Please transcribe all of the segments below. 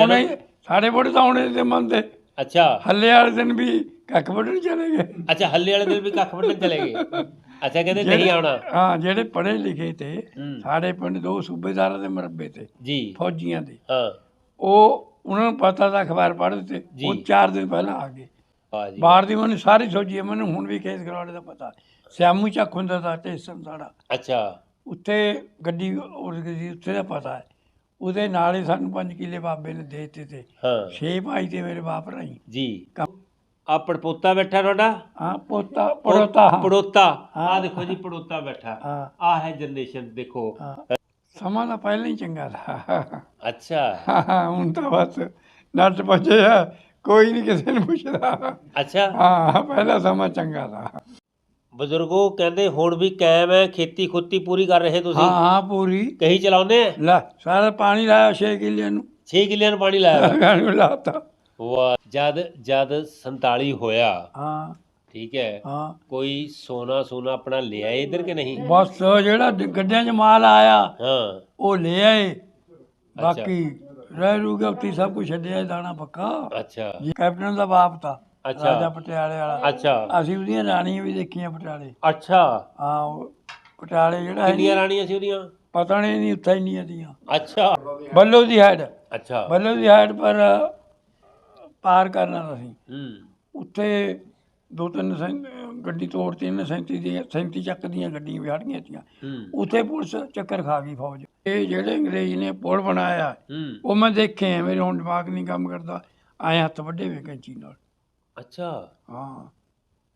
ਉਹਨੇ ਸਾਡੇ ਬੁੜੇ ਤਾਂ ਆਉਣੇ ਤੇ ਮੰਨਦੇ ਅੱਛਾ। ਹੱਲੇ ਵਾਲੇ ਦਿਨ ਵੀ ਕੱਖ ਵੱਢਣ ਚਲੇ ਗਏ। ਅੱਛਾ ਹੱਲੇ ਵਾਲੇ ਦਿਨ ਵੀ ਕੱਖ ਵੱਢਣ ਚਲੇ ਗਏ। ਅੱਛਾ ਕਹਿੰਦੇ ਨਹੀਂ ਆਉਣਾ। ਹਾਂ ਜਿਹੜੇ ਪੜ੍ਹੇ ਲਿਖੇ ਤੇ ਹੂੰ। ਸਾਡੇ ਪਿੰਡ ਦੋ ਸੂਬੇਦਾਰਾਂ ਦੇ ਮਰਬੇ ਤੇ ਜੀ। ਫੌਜੀਆਂ ਦੇ ਹਾਂ। ਉਹ ਉਹਨਾਂ ਨੂੰ ਪਤਾ ਤਾਂ ਅਖਬਾਰ ਪੜ੍ਹਦੇ ਤੇ ਜੀ। ਉਹ 4 ਦਿਨ ਪਹਿਲਾਂ ਆ ਗਏ। ਜੀ। ਬਾਹਰ ਦੀ ਮੈਨੂੰ ਸਾਰੀ ਸੋਚੀ ਹੈ, ਮੈਨੂੰ ਹੁਣ ਵੀ ਕੇਸ ਕਰਾਉਣੇ ਦਾ ਪਤਾ। ਸਿਆਮੂ ਚੱਕ ਹੁੰਦਾ ਤਾਂ ਸਟੇਸ਼ਨ ਸਾਡਾ। ਅੱਛਾ। ਉੱਥੇ ਗੱਡੀ ਉੜ ਗਈ ਸੀ, ਉੱਥੇ ਦਾ ਪਤਾ ਹੈ। ਉਹਦੇ ਨਾਲ ਹੀ ਸਾਨੂੰ 5 ਕਿੱਲੇ ਬਾਬੇ ਨੇ ਦੇ ਦਿੱਤੇ ਤੇ ਹਾਂ। ਛੇ ਭਾਈ ਤੇ ਮੇਰੇ ਬਾਪ ਰਹੀ। ਜੀ। ਆ ਪੜਪੋਤਾ ਬੈਠਾ ਤੁਹਾਡਾ? ਹਾਂ ਪੋਤਾ ਪੜੋਤਾ। ਹਾਂ। ਪੜੋਤਾ। ਹਾਂ। ਆ ਦੇਖੋ ਜੀ ਪੜੋਤਾ ਬੈਠਾ। ਹਾਂ। ਆ ਹੈ ਜਨਰੇਸ਼ਨ ਦੇਖੋ। ਹਾਂ। ਸਮਾਂ ਤਾਂ ਪਹਿਲਾਂ ਹੀ ਚੰਗਾ ਥਾ ਅੱਛਾ। ਹੁਣ ਤਾਂ ਬਸ ਨੱਟ ਪਛੇ ਆ। ਕੋਈ ਨਹੀਂ ਕਿਸੇ ਨੂੰ ਪੁੱਛਦਾ। ਅੱਛਾ। ਹਾਂ ਪਹਿਲਾ ਸਮਾਂ ਚੰਗਾ ਥਾ ਬਜ਼ੁਰਗੋ ਕਹਿੰਦੇ ਹੁਣ ਵੀ ਕਾਇਮ ਹੈ ਖੇਤੀ ਖੁੱਤੀ ਪੂਰੀ ਕਰ ਰਹੇ ਹਾਂ ਤੁਸੀਂ? ਹਾਂ ਪੂਰੀ। ਕਹੀ ਚਲਾਉਂਦੇ ਆ? ਲੈ ਸਾਰਾ ਪਾਣੀ ਲਾਇਆ 6 ਕਿੱਲਿਆਂ ਨੂੰ। 6 ਕਿੱਲਿਆਂ ਨੂੰ ਪਾਣੀ ਲਾਇਆ। ਲਗਾਂ ਨੂੰ ਲਾਤਾ। ਵਾਹ ਜਦ ਜਦ 47 ਹੋਇਆ। ਹਾਂ। ਠੀਕ ਹੈ। ਹਾਂ। ਕੋਈ ਸੋਨਾ ਸੋਨਾ ਆਪਣਾ ਲਿਆ ਇਧਰ ਕਿ ਨਹੀਂ? ਬਸ ਜਿਹੜਾ ਡ- ਗੱਡਿਆਂ 'ਚ ਮਾਲ ਆਇਆ ਹਾਂ। ਉਹ ਲੈ ਆਏ ਬਾਕੀ ਰਹਿ ਰੂ ਗਿਆ ਸਭ ਕੁਝ ਛੱਡਿਆ ਦਾਣਾ ਪੱਕਾ। ਅੱਛਾ। ਜੀ ਕੈਪਟਨ ਦਾ ਬਾਪ ਤਾਂ। ਅੱਛਾ। ਰਾਜਾ ਪਟਿਆਲੇ ਵਾਲਾ। ਅੱਛਾ। ਅਸੀਂ ਉਹਦੀਆਂ ਰਾਣੀਆਂ ਵੀ ਦੇਖੀਆਂ ਪਟਿਆਲੇ। ਅੱਛਾ। ਹਾਂ ਉਹ ਪਟਿਆਲੇ ਜਿਹੜਾ ਹੈ ਕਿੰਨੀਆਂ ਰਾਣੀਆਂ ਸੀ ਉਹਦੀਆਂ? ਪਤਾ ਨਹੀਂ ਨਹੀਂ ਉੱਥੇ ਹੀ ਨਹੀਂ ਦੀਆਂ ਅੱਛਾ। ਬੱਲੋ ਦੀ ਹੈਡ ਅੱਛਾ। ਬੱਲੋ ਦੀ ਹੈਡ ਪਰ ਪਾਰ ਕਰਨਾ ਸੀ। ਹੂੰ। ਉੱਥੇ ਦੋ ਤਿੰਨ ਸੈਂ- ਗੱਡੀ ਤੋੜਤੀ ਇਹਨੇ 37 ਦੀਆਂ 37 ਚੱਕ ਦੀਆਂ ਗੱਡੀਆਂ ਵੀ ਗਈਆਂ ਤੀਆਂ ਹੂੰ। ਉੱਥੇ ਪੁਲਿਸ ਚੱਕਰ ਖਾ ਗਈ ਫੌਜ। ਇਹ ਜਿਹੜੇ ਅੰਗਰੇਜ਼ ਨੇ ਪੁਲ ਬਣਾਇਆ ਹੂੰ। ਉਹ ਮੈਂ ਦੇਖੇ ਆ ਮੇਰੇ ਹੁਣ ਦਿਮਾਗ ਨਹੀਂ ਕੰਮ ਕਰਦਾ। ਆਏ ਹੱਥ ਵੱਡੇ ਵੇ ਕੈਂਚੀ ਨਾਲ। ਅੱਛਾ। ਹਾਂ।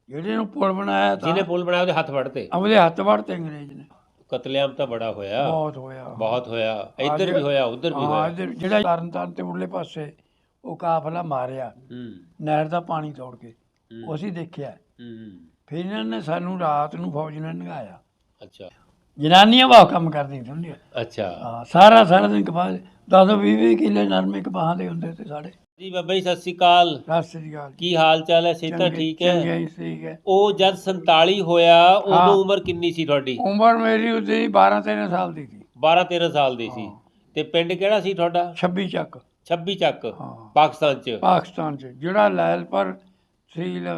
ਜਿਹੜੇ ਨੂੰ ਪੁਲ ਬਣਾਇਆ ਤਾਂ ਜਿਹਨੇ ਪੁਲ ਬਣਾਇਆ ਉਹਦੇ ਹੱਥ ਵੜਤੇ। ਉਹਦੇ ਹੱਥ ਵੜਤੇ ਅੰਗਰੇਜ਼ ਨੇ। ਕਤਲੇਆਮ ਤਾਂ ਬੜਾ ਹੋਇਆ। ਬਹੁਤ ਹੋਇਆ। ਬਹੁਤ ਹੋਇਆ। ਇੱਧਰ ਵੀ ਹੋਇਆ ਉੱਧਰ ਵੀ ਹਾਂ ਹੋਇਆ। ਇੱਧਰ ਜਿਹੜਾ ਤਰਨ ਤਾਰਨ ਤੇ ਉਰਲੇ ਪਾਸੇ ਉਹ ਕਾਫਲਾ ਮਾਰਿਆ। ਹੂੰ। ਨਹਿਰ ਦਾ ਪਾਣੀ ਤੋੜ ਕੇ। ਹੂੰ, ਉਹ ਅਸੀਂ ਦੇਖਿਆ। ਹੂੰ ਫਿਰ ਇਹਨਾਂ ਨੇ ਸਾਨੂੰ ਰਾਤ ਨੂੰ ਫੌਜ ਨੇ ਨਗਾਇਆ ਅੱਛਾ। ਜਨਾਨੀਆਂ ਬਹੁਤ ਕੰਮ ਕਰਦੀਆਂ ਸਮਝਿਆ ਅੱਛਾ। ਹਾਂ ਸਾਰਾ ਸਾਰਾ ਦਿਨ ਕਪਾਹ 10 20 20 ਕਿੱਲੇ ਨਰਮੇ ਕਪਾਹਾਂ ਦੇ ਹੁੰਦੇ ਤੇ ਸਾਡੇ। ਜੀ ਬਾਬਾ ਜੀ ਸਤਿ ਸ੍ਰੀ ਅਕਾਲ। ਸਤਿ ਸ੍ਰੀ ਅਕਾਲ ਕੀ ਹਾਲ ਚਾਲ ਹੈ? ਸਿਹਤਾਂ ਚੰਗੇ- ਠੀਕ ਹੈ? ਚੰਗੇ ਹੀ ਠੀਕ ਹੈ। ਉਹ ਜਦ 47 ਹੋਇਆ ਹਾਂ। ਉਦੋਂ ਉਮਰ ਕਿੰਨੀ ਸੀ ਤੁਹਾਡੀ? ਉਮਰ ਮੇਰੀ ਉਦੋਂ ਹੀ 12 13 ਸਾਲ ਦੀ ਸੀ। 12 13 ਸਾਲ ਦੀ ਸੀ। ਤੇ ਪਿੰਡ ਕਿਹੜਾ ਸੀ ਤੁਹਾਡਾ? 26 ਚੱਕ। 26 ਚੱਕ ਹਾਂ। ਪਾਕਿਸਤਾਨ ਚ। ਪਾਕਿਸਤਾਨ ਚ। ਜਿਹੜਾ ਲੈਲਪੁਰ ਸੀਲ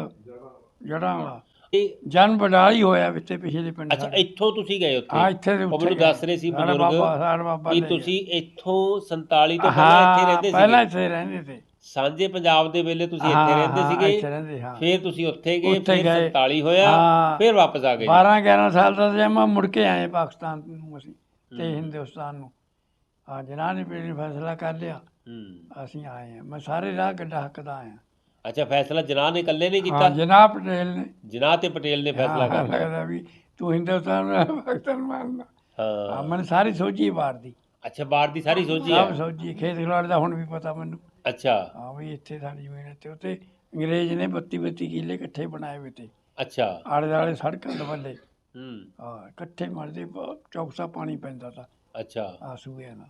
ਜੜਾਂ ਵਾਲਾ ਇਹ ਜਨ ਬਡਾਲੀ ਹੋਇਆ ਵਿੱਚੇ ਪਿਛਲੇ ਪਿੰਡ ਅੱਛਾ ਸਾਡੇ। ਇੱਥੋਂ ਤੁਸੀਂ ਗਏ ਉੱਥੇ? ਹਾਂ ਇੱਥੇ ਦੇ ਉਹ ਮੈਨੂੰ ਦੱਸ ਰਹੇ ਸੀ ਸਾਡਾ ਬਜ਼ੁਰਗ ਬਾਬਾ ਸਾਡਾ ਬਾਬਾ ਕਿ ਲੈ ਤੁਸੀਂ ਇੱਥੋਂ 47 ਗਿਆ। ਤੋਂ ਪਹਿਲਾਂ ਇੱਥੇ ਰਹਿੰਦੇ ਪਹਿਲਾਂ ਇੱਥੇ ਰਹਿੰਦੇ ਸੀ। ਸਾਂਝੇ ਪੰਜਾਬ ਦੇ ਵੇਲੇ ਤੁਸੀਂ ਇੱਥੇ ਰਹਿੰਦੇ ਸੀਗੇ ਇੱਥੇ ਰਹਿੰਦੇ ਹਾਂ। ਫਿਰ ਤੁਸੀਂ ਉੱਥੇ ਗਏ ਉੱਥੇ ਫਿਰ ਗਏ। 47 ਹੋਇਆ ਹਾਂ। ਫਿਰ ਵਾਪਸ ਆ ਗਏ। 12 11 ਸਾਲ ਦਾ ਸੀ ਮੈਂ ਮੁੜ ਕੇ ਆਏ ਪਾਕਿਸਤਾਨ ਨੂੰ ਅਸੀਂ ਤੇ। ਹਿੰਦੁਸਤਾਨ ਨੂੰ। ਹਾਂ ਜਨਾਹ ਨੇ ਪੀੜੀ ਫੈਸਲਾ ਕਰ ਲਿਆ। ਹੂੰ। ਅਸੀਂ ਆਏ ਹਾਂ। ਮੈਂ ਸਾਰੇ ਰਾਹ ਗੱਡਾ ਹੱਕਦਾ ਆਇਆ। ਅੱਛਾ ਫੈਸਲਾ ਜਨਾਹ ਨੇ ਇਕੱਲੇ ਨੇ ਹਾਂ ਕੀਤਾ ਜਨਾਬ ਪਟੇਲ ਨੇ। ਜਨਾਹ ਤੇ ਪਟੇਲ ਨੇ ਫੈਸਲਾ ਹਾਂ, ਕਰ ਲਿਆ ਲੱਗਦਾ ਵੀ ਤੂੰ ਹਿੰਦੁਸਤਾਨ ਨੂੰ ਪਾਕਿਸਤਾਨ ਮਾਰਨਾ ਹਾਂ। ਹਾਂ ਮੈਨੂੰ ਸਾਰੀ ਸੋਚੀ ਬਾਹਰ ਦੀ। ਅੱਛਾ ਬਾਹਰ ਦੀ ਸਾਰੀ ਸੋਚੀ ਸਭ ਹੈ। ਸੋਚੀ ਖੇਤ ਖਿਲਾੜ ਦਾ ਹੁਣ ਵੀ ਪਤਾ ਮੈਨੂੰ। ਅੱਛਾ। ਹਾਂ ਵੀ ਇੱਥੇ ਸਾਡੀ ਜ਼ਮੀਨ ਹੈ ਤੇ ਉੱਤੇ ਅੰਗਰੇਜ਼ ਨੇ 32 32 ਕਿੱਲੇ ਇਕੱਠੇ ਬਣਾਏ ਹੋਏ ਤੇ। ਅੱਛਾ। ਆਲੇ ਦੁਆਲੇ ਸੜਕਾਂ ਦੇ ਵੱਲੇ। ਹੂੰ। ਹਾਂ ਇਕੱਠੇ ਮਰਦੇ ਚੌਕਸਾ ਪਾਣੀ ਪੈਂਦਾ ਤਾਂ। ਅੱਛਾ। ਆ ਸੂਏ ਨਾਲ।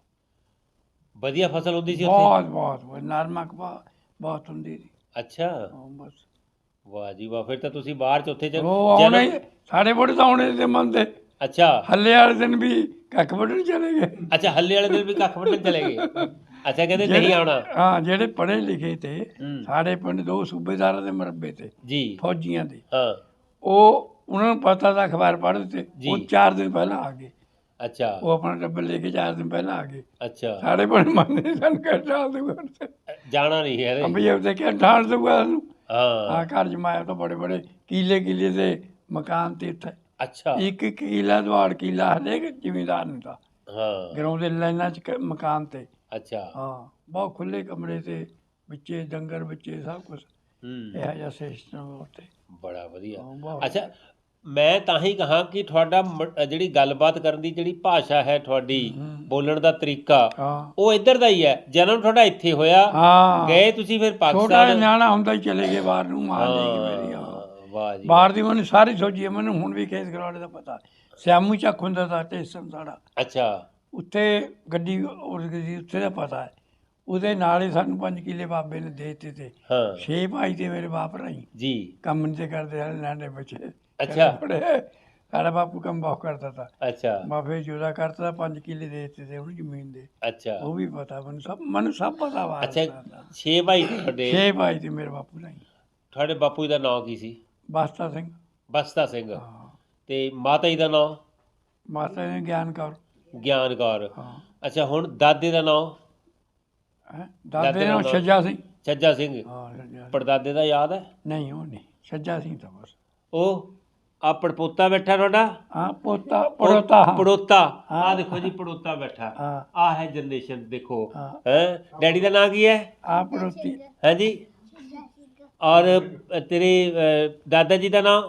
ਵਧੀਆ ਫਸਲ ਹੁੰਦੀ ਸੀ ਉੱਥੇ? ਬਹੁਤ ਬਹੁਤ ਬਹੁਤ, ਨਰਮਾ ਕਪਾਹ ਬਹੁਤ ਹੁੰਦੀ ਸੀ। ਅੱਛਾ। ਹਾਂ, ਬਸ। ਵਾਹ ਜੀ ਵਾਹ ਫਿਰ ਤਾਂ ਤੁਸੀਂ ਬਾਹਰ ਚ ਉੱਥੇ ਚ ਉਹ ਆਉਣੇ ਜਨਮ- ਸਾਡੇ ਬੁੜੇ ਤਾਂ ਆਉਣੇ ਤੇ ਮੰਨਦੇ ਅੱਛਾ। ਹੱਲੇ ਵਾਲੇ ਦਿਨ ਵੀ ਕੱਖ ਵੱਢਣ ਚਲੇ ਗਏ। ਅੱਛਾ ਹੱਲੇ ਵਾਲੇ ਦਿਨ ਵੀ ਕੱਖ ਵੱਢਣ ਚਲੇ ਗਏ। ਅੱਛਾ ਕਹਿੰਦੇ ਨਹੀਂ ਆਉਣਾ। ਹਾਂ ਜਿਹੜੇ ਪੜ੍ਹੇ ਲਿਖੇ ਤੇ ਸਾਡੇ ਪਿੰਡ ਦੋ ਸੂਬੇਦਾਰਾਂ ਦੇ ਮਰਬੇ ਤੇ ਜੀ। ਫੌਜੀਆਂ ਦੇ। ਹਾਂ। ਉਹ ਉਹਨਾਂ ਨੂੰ ਪਤਾ ਤਾਂ ਅਖਬਾਰ ਪੜ੍ਹਦੇ ਤੇ। ਉਹ 4 ਦਿਨ ਪਹਿਲਾਂ ਆ ਗਏ। ਅੱਛਾ। ਉਹ ਆਪਣਾ ਡੱਬਾ ਲੈ ਕੇ 4 ਦਿਨ ਪਹਿਲਾਂ ਆ ਗਏ। ਅੱਛਾ। ਸਾਡੇ ਪਿੰਡ ਮੰਨੇ ਸਨ ਕਰ ਚਾਲ ਦੇ ਜਾਣਾ ਨਹੀਂ ਹੈ। ਅੰਬੀ ਉਹਦੇ ਕਿ ਠਾਣ ਦੂਗਾ ਨੂੰ ਹਾਂ। ਆ ਘਰ ਜਮਾਇਆ ਤਾਂ ਬੜੇ ਬੜੇ ਕੀਲੇ ਕੀਲੇ ਦੇ ਮਕਾਨ ਤੇ ਉੱਥੇ ਅੱਛਾ। ਇੱਕ ਕੀਲਾ ਦਵਾੜ ਕੀਲਾ ਹਰੇਕ ਜ਼ਿਮੀਂਦਾਰ ਨੂੰ ਤਾਂ ਹਾਂ। ਗਰਾਉਂ ਦੇ ਲਾਈਨਾਂ ਚ ਕ- ਮਕਾਨ ਤੇ। ਅੱਛਾ। ਹਾਂ ਬਹੁਤ ਖੁੱਲੇ ਕਮਰੇ ਤੇ ਵਿੱਚੇ ਡੰਗਰ ਵਿੱਚੇ ਸਭ ਕੁਝ ਹੂੰ। ਇਹ ਜਿਹਾ ਸਿਸਟਮ ਉੱਤੇ ਬੜਾ ਵਧੀਆ। ਹਾਂ, ਬਹੁਤ ਅੱਛਾ ਮੈਂ ਤਾਂ ਹੀ ਕਹਾ ਕਿ ਤੁਹਾਡਾ ਮ- ਜਿਹੜੀ ਗੱਲਬਾਤ ਕਰਨ ਦੀ ਜਿਹੜੀ ਭਾਸ਼ਾ ਹੈ ਤੁਹਾਡੀ ਹੂੰ। ਬੋਲਣ ਦਾ ਤਰੀਕਾ ਹਾਂ। ਉਹ ਇੱਧਰ ਦਾ ਹੀ ਹੈ। ਜਨਮ ਤੁਹਾਡਾ ਇੱਥੇ ਹੋਇਆ। ਹਾਂ। ਗਏ ਤੁਸੀਂ ਫਿਰ ਛੋਟਾ ਪਾਕਿਸਤਾਨ ਨਿਆਣਾ ਹੁੰਦਾ ਹੀ ਚਲੇ ਗਏ ਬਾਹਰ ਨੂੰ ਮਾਰ ਲਈ ਮੇਰੀ ਹਾਂ ਹਾਂ, ਵਾਹ ਜੀ। ਬਾਹਰ ਦੀ ਮੈਨੂੰ ਸਾਰੀ ਸੋਚੀ ਹੈ, ਮੈਨੂੰ ਹੁਣ ਵੀ ਕੇਸ ਕਰਾਉਣੇ ਦਾ ਪਤਾ। ਸਿਆਮੂ ਚੱਕ ਹੁੰਦਾ ਤਾਂ ਸਟੇਸ਼ਨ ਸਾਡਾ। ਅੱਛਾ। ਉੱਥੇ ਗੱਡੀ ਉੜ ਗਈ ਸੀ, ਉੱਥੇ ਦਾ ਪਤਾ ਹੈ। ਉਹਦੇ ਨਾਲ ਹੀ ਸਾਨੂੰ 5 ਕਿੱਲੇ ਬਾਬੇ ਨੇ ਦੇ ਦਿੱਤੇ ਤੇ ਹਾਂ। ਛੇ ਭਾਈ ਤੇ ਮੇਰੇ ਬਾਪ ਰਹੀ। ਜੀ। ਕੰਮ ਨਹੀਂ ਤੇ ਕਰਦੇ ਹਲੇ ਨਾਨੇ ਬੱਚੇ ਅੱਛਾ। ਪੜੇ ਸਾਡਾ ਬਾਪੂ ਕੰਮ ਬਹੁਤ ਕਰਦਾ ਤਾ। ਅੱਛਾ। ਬਾਬੇ ਜੁਦਾ ਕਰਤਾ 5 ਕਿੱਲੇ ਦੇ ਦਿੱਤੇ ਤੇ ਉਹਨੂੰ ਜ਼ਮੀਨ ਦੇ। ਅੱਛਾ। ਉਹ ਵੀ ਪਤਾ ਮੈਨੂੰ ਸਭ ਮੈਨੂੰ ਸਭ ਪਤਾ ਵਾ। ਅੱਛਾ ਛੇ ਭਾਈ ਸੀ ਤੁਹਾਡੇ ਛੇ ਭਾਈ ਤੇ ਮੇਰੇ ਬਾਪੂ ਹੀ ਤੁਹਾਡੇ ਬਾਪੂ ਜੀ ਦਾ ਨਾਂ ਕੀ ਸੀ? ਬਸਤਾ ਸਿੰਘ। ਬਸਤਾ ਸਿੰਘ। ਤੇ ਮਾਤਾ ਜੀ ਦਾ ਨਾਂ? ਮਾਤਾ ਨੇ ਗਿਆਨ ਕੌਰ। ਗਿਆਨ ਕੌਰ ਹਾਂ। ਅੱਛਾ ਹੁਣ ਦਾਦੇ ਦਾ ਨਾਂ ਹੈਂ? ਦਾਦੇ ਦਾਦੇ ਦਾ? ਛੱਜਾ ਸਿੰਘ। ਛੱਜਾ ਸਿੰਘ। ਹਾਂ ਛੱਜਾ ਪੜਦਾਦੇ ਦਾ ਯਾਦ ਹੈ? ਨਹੀਂ ਉਹ ਨਹੀਂ। ਛੱਜਾ ਸਿੰਘ ਤਾਂ ਬਸ। ਉਹ ਆ ਪੜਪੋਤਾ ਬੈਠਾ ਤੁਹਾਡਾ? ਹਾਂ ਪੋਤਾ ਪੜੋਤਾ। ਹਾਂ। ਪੜੋਤਾ। ਹਾਂ। ਆ ਦੇਖੋ ਜੀ ਪੜੋਤਾ ਬੈਠਾ। ਹਾਂ। ਆ ਹੈ ਜਨਰੇਸ਼ਨ ਦੇਖੋ। ਹਾਂ। ਹੈ? ਡੈਡੀ ਦਾ ਨਾਂ ਕੀ ਹੈ? ਆ ਪੜੋਤੀ। ਹੈ ਜੀ? ਔਰ ਅ, ਤੇਰੇ ਅ, ਦਾਦਾ ਜੀ ਦਾ ਨਾਂ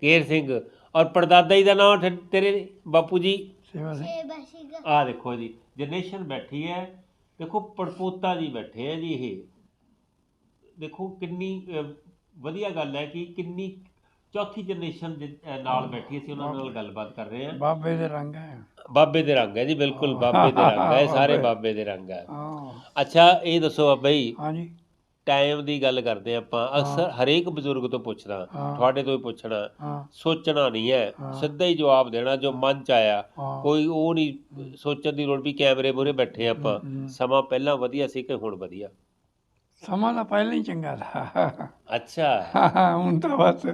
ਕੇਰ ਸਿੰਘ। ਔਰ ਪੜਦਾਦਾ ਜੀ ਦਾ ਨਾਂ ਠ- ਤੇਰੇ ਬਾਪੂ ਜੀ? ਸੇਵਾ ਸਿੰਘ। ਆ ਦੇਖੋ ਜੀ ਜਨਰੇਸ਼ਨ ਬੈਠੀ ਹੈ ਦੇਖੋ ਪੜਪੋਤਾ ਜੀ ਬੈਠੇ ਆ ਜੀ ਇਹ। ਦੇਖੋ ਕਿੰਨੀ ਵਧੀਆ ਗੱਲ ਹੈ ਕਿ ਕਿੰਨੀ ਚੌਥੀ ਜਨਰੇਸ਼ਨ ਨਾਲ ਬੈਠੀ ਅਸੀਂ ਉਹਨਾਂ ਨਾਲ ਗੱਲਬਾਤ ਕਰ ਰਹੇ ਹਾਂ। ਬਾਬੇ ਦੇ ਰੰਗ ਹੈ। ਬਾਬੇ ਦੇ ਰੰਗ ਹੈ ਜੀ ਬਿਲਕੁਲ ਬਾਬੇ ਦੇ ਰੰਗ ਹੈ ਸਾਰੇ ਬਾਬੇ ਦੇ ਰੰਗ ਹੈ। ਹਾਂ। ਅੱਛਾ ਇਹ ਦੱਸੋ ਬਾਬਾ ਜੀ ਹਾਂਜੀ। ਟਾਈਮ ਦੀ ਗੱਲ ਕਰਦੇ ਆਪਾਂ ਅਕਸਰ ਹਰੇਕ ਬਜ਼ੁਰਗ ਤੋਂ ਪੁੱਛਣਾ ਹਾਂ। ਤੁਹਾਡੇ ਤੋਂ ਹੀ ਪੁੱਛਣਾ ਸੋਚਣਾ ਨਹੀਂ ਹੈ। ਸਿੱਧਾ ਹੀ ਜਵਾਬ ਦੇਣਾ ਜੋ ਮਨ ਚ ਆਇਆ। ਕੋਈ ਉਹ ਨਹੀਂ ਸੋਚਣ ਦੀ ਲੋੜ ਵੀ ਕੈਮਰੇ ਮੂਹਰੇ ਬੈਠੇ ਆਪਾਂ। ਸਮਾਂ ਪਹਿਲਾਂ ਵਧੀਆ ਸੀ ਕਿ ਹੁਣ ਵਧੀਆ? ਸਮਾਂ ਤਾਂ ਪਹਿਲਾਂ ਹੀ ਚੰਗਾ ਥਾ ਅੱਛਾ। ਹੁਣ ਤਾਂ ਬਸ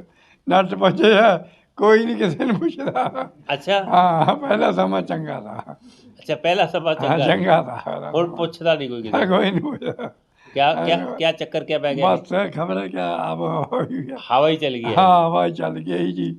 ਨੱਟ ਪੱਜੇ ਆ ਕੋਈ ਨਹੀਂ ਕਿਸੇ ਨੂੰ ਪੁੱਛਦਾ। ਅੱਛਾ। ਹਾਂ ਪਹਿਲਾ ਸਮਾਂ ਚੰਗਾ ਥਾ ਅੱਛਾ ਪਹਿਲਾ ਸਮਾਂ ਚੰਗਾ। ਚੰਗਾ ਥਾ ਹੁਣ ਪੁੱਛਦਾ ਨਹੀਂ ਕੋਈ ਕਿਸੇ ਕੋਈ ਨਹੀਂ ਪੁੱਛਦਾ। ਚੱਕਰ ਕਿਆ ਪੈ ਗਿਆ ਬਸ ਖਬਰ ਹੈ ਕਿ ਆਬ ਹੋਈ ਹੈ ਹਵਾ ਹੀ ਚਲ ਗਈ ਹੈ। ਹਾਂ ਵਾਹ ਚੱਲ ਗਈ ਜੀ।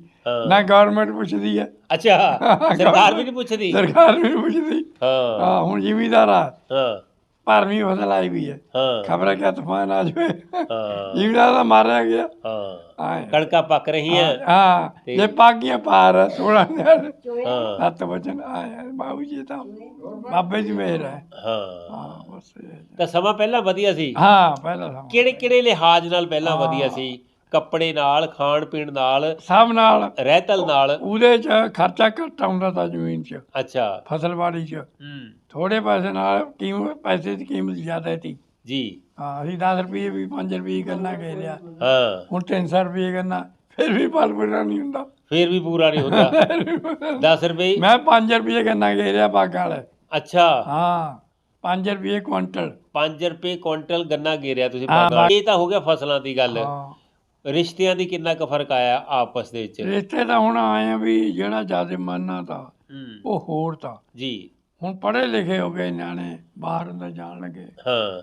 ਨਾ ਗਵਰਨਮੈਂਟ ਪੁੱਛਦੀ ਹੈ। ਅੱਛਾ ਸਰਕਾਰ ਵੀ ਨਹੀਂ ਪੁੱਛਦੀ? ਸਰਕਾਰ ਵੀ ਨਹੀਂ ਪੁੱਛਦੀ। ਹਾਂ। ਹਾਂ ਹੁਣ ਜ਼ਿਮੀਦਾਰ ਆ। ਹਾਂ। ਭਰਵੀਂ ਫਸਲ ਆਈ ਵੀ ਹੈ। ਹਾਂ। ਖਬਰ ਹੈ ਕਿ ਤੂਫਾਨ ਆ ਜਾਵੇ। ਹਾਂ। ਜ਼ਿਮੀਦਾਰ ਦਾ ਮਾਰਿਆ ਗਿਆ। ਹਾਂ। ਹਾਂ ਕਣਕਾਂ ਪੱਕ ਰਹੀਆਂ ਹਾਂ। ਤੇ- ਜੇ ਪਾਗੀਆਂ ਪਾਰ ਥੋੜਾ ਹਾਂ। ਸੱਤ ਵਚਨ। ਆਇਆ ਬਾਬੂ ਜੀ ਤਾਂ ਬਾਬੇ ਦੀ ਮਿਹਰ ਹੈ। ਹਾਂ। ਹਾਂ ਬਸ ਇਹ ਹੈ। ਤਾਂ ਸਮਾਂ ਪਹਿਲਾਂ ਵਧੀਆ ਸੀ। ਹਾਂ ਪਹਿਲਾ ਸਮਾਂ ਕਿਹੜੇ ਕਿਹੜੇ ਲਿਹਾਜ਼ ਨਾਲ ਪਹਿਲਾਂ ਵਧੀਆ ਸੀ? ਕੱਪੜੇ ਨਾਲ ਖਾਣ ਪੀਣ ਨਾਲ ਸਭ ਨਾਲ। ਰਹਿਤਲ ਨਾਲ। ਉਹਦੇ ਚ ਖਰਚਾ ਘੱਟ ਆਉਂਦਾ ਤਾਂ ਜ਼ਮੀਨ 'ਚ ਅੱਛਾ। ਫਸਲਬਾੜੀ 'ਚ। ਹੂੰ। ਥੋੜੇ ਪੈਸੇ ਨਾਲ ਕੀਮਤ ਪੈਸੇ ਦੀ ਕੀਮਤ ਜ਼ਿਆਦਾ ਸੀ। ਜੀ। ਹਾਂ ਅਸੀਂ 10 ਰੁਪਏ ਵੀ 5 ਰੁਪਏ ਕਰਨਾ ਕਹਿ ਲਿਆ। ਹਾਂ। ਹੁਣ 300 ਰੁਪਏ ਕਰਨਾ ਫਿਰ ਵੀ ਪਲ ਪੂਰਾ ਨਹੀਂ ਹੁੰਦਾ। ਫੇਰ ਵੀ ਪੂਰਾ ਨਹੀਂ ਹੁੰਦਾ। 10 ਰੁਪਏ ਮੈਂ 5 ਰੁਪਏ ਕਰਨਾ ਕਹਿ ਰਿਹਾ ਬਾਗਾਂ ਵਾਲੇ। ਅੱਛਾ। ਹਾਂ 5 ਰੁਪਏ ਕੁਇੰਟਲ 5 ਰੁਪਏ ਕੁਇੰਟਲ ਗੰਨਾ ਗੇਰਿਆ ਤੁਸੀਂ ਹਾਂ, ਪਾਗਲ ਇਹ ਤਾਂ ਹੋ ਗਿਆ ਫਸਲਾਂ ਦੀ ਗੱਲ। ਹਾਂ। ਰਿਸ਼ਤਿਆਂ ਦੀ ਕਿੰਨਾ ਕੁ ਫ਼ਰਕ ਆਇਆ ਆਪਸ ਦੇ ਵਿੱਚ? ਰਿਸ਼ਤੇ ਤਾਂ ਹੁਣ ਆਏ ਆ ਵੀ ਜਿਹੜਾ ਜ਼ਿਆਦਾ ਮੰਨਣਾ ਤਾਂ ਹੂੰ। ਉਹ ਹੋਰ ਤਾਂ। ਜੀ। ਹੁਣ ਪੜ੍ਹੇ ਲਿਖੇ ਹੋ ਗਏ ਨਿਆਣੇ ਬਾਹਰ ਅੰਦਰ ਜਾਣ ਲੱਗੇ। ਹਾਂ।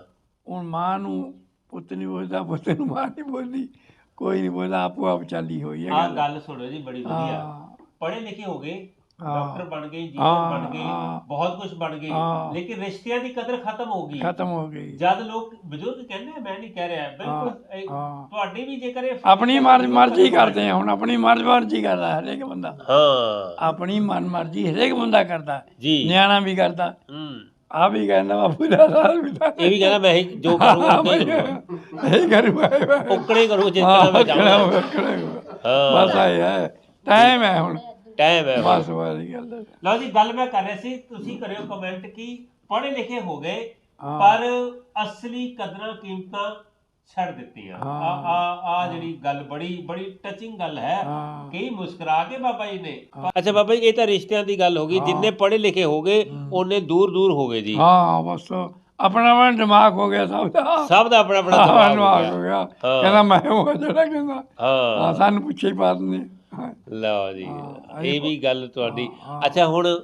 ਹੁਣ ਮਾਂ ਨੂੰ ਪੁੱਤ ਨਹੀਂ ਬੋਲਦਾ ਪੁੱਤ ਨੂੰ ਮਾਂ ਨਹੀਂ ਬੋਲਦੀ ਕੋਈ ਨਹੀਂ ਬੋਲਦਾ ਆਪੋ ਆਪ ਚੱਲੀ ਹੋਈ ਹੈ ਆਹ ਗੱਲ ਸੁਣੋ ਜੀ ਬੜੀ ਵਧੀਆ। ਹਾਂ। ਪੜ੍ਹੇ ਲਿਖੇ ਹੋ ਗਏ। ਡਾਕਟਰ ਬਣ ਗਏ ਇੰਜੀਨੀਅਰ ਬਣ ਗਏ। ਬਹੁਤ ਕੁਝ ਬਣ ਗਏ। ਲੇਕਿਨ ਰਿਸ਼ਤਿਆਂ ਦੀ ਕਦਰ ਖਤਮ ਹੋ ਗਈ। ਖਤਮ ਹੋ ਗਈ। ਜਦ ਲੋਕ ਬਜ਼ੁਰਗ ਕਹਿੰਦੇ ਮੈਂ ਨਹੀਂ ਕਹਿ ਰਿਹਾ ਬਿਲਕੁਲ ਤੁਹਾਡੇ ਵੀ ਜੇਕਰ ਇਹ ਆਪਣੀ ਮਰਜ਼ੀ ਕਰਦੇ ਆ ਹੁਣ ਆਪਣੀ ਮਰਜ਼ੀ ਕਰਦਾ ਹਰੇਕ ਬੰਦਾ। ਹਾਂ। ਆਪਣੀ ਮਨ ਮਰਜ਼ੀ ਹਰੇਕ ਬੰਦਾ ਕਰਦਾ। ਜੀ। ਨਿਆਣਾ ਵੀ ਕਰਦਾ। ਹੂੰ। ਆ ਵੀ ਕਹਿੰਦਾ ਬਾਪੂ ਦਾ ਸਾਲ ਵੀ ਤਾਂ ਇਹ ਵੀ ਕਹਿੰਦਾ ਮੈਂ ਹੀ ਜੋ ਕਰੂੰਗਾ ਇਹ ਕਰੂਗਾ ਉਕੜੇ ਕਰੋ ਤਰ੍ਹਾਂ ਮੈਂ ਚਾਹੁੰਦਾ ਹਾਂ। ਬਸ ਹੈ ਟਾਈਮ ਹੈ ਹੁਣ। ਟਾਈਮ ਹੈ। ਬਸ ਵਾਲੀ ਗੱਲ ਹੈ। ਲਓ ਜੀ ਗੱਲ ਮੈਂ ਕਰ ਰਿਹਾ ਸੀ ਤੁਸੀਂ ਕਰਿਓ ਕਮੈਂਟ ਕਿ ਪੜ੍ਹੇ ਲਿਖੇ ਹੋ ਗਏ ਹਾਂ। ਪਰ ਅਸਲੀ ਕਦਰਾਂ ਕੀਮਤਾਂ ਛੱਡ ਦਿੱਤੀਆਂ। ਆ ਹਾਂ। ਆ ਆ ਜਿਹੜੀ ਗੱਲ ਬੜੀ ਬੜੀ ਟੱਚਿੰਗ ਗੱਲ ਹੈ। ਹਾਂ। ਕਈ ਮੁਸਕਰਾ ਕੇ ਬਾਬਾ ਜੀ ਨੇ? ਅੱਛਾ ਬਾਬਾ ਜੀ ਇਹ ਤਾਂ ਰਿਸ਼ਤਿਆਂ ਦੀ ਗੱਲ ਹੋ ਗਈ। ਜਿੰਨੇ ਪੜ੍ਹੇ ਲਿਖੇ ਹੋ ਗਏ ਉਹਨੇ ਦੂਰ ਦੂਰ ਹੋ ਗਏ ਜੀ। ਹਾਂ ਬਸ। ਆਪਣਾ ਆਪਣਾ ਦਿਮਾਗ ਹੋ ਗਿਆ ਸਭ ਦਾ। ਸਭ ਦਾ ਆਪਣਾ ਆਪਣਾ ਆਪਣਾ ਦਿਮਾਗ ਦਿਮਾਗ ਹੋ ਗਿਆ। ਕਹਿੰਦਾ ਮੈਂ ਉਹ ਜਿਹੜਾ ਕਹਿੰਦਾ। ਹਾਂ। ਹਾਂ ਸਾਨੂੰ ਪੁੱਛੇ ਹੀ ਬਾਤ ਨਹੀਂ। ਲਓ ਜੀ ਇਹ ਵੀ ਗੱਲ ਤੁਹਾਡੀ। ਅੱਛਾ ਹੁਣ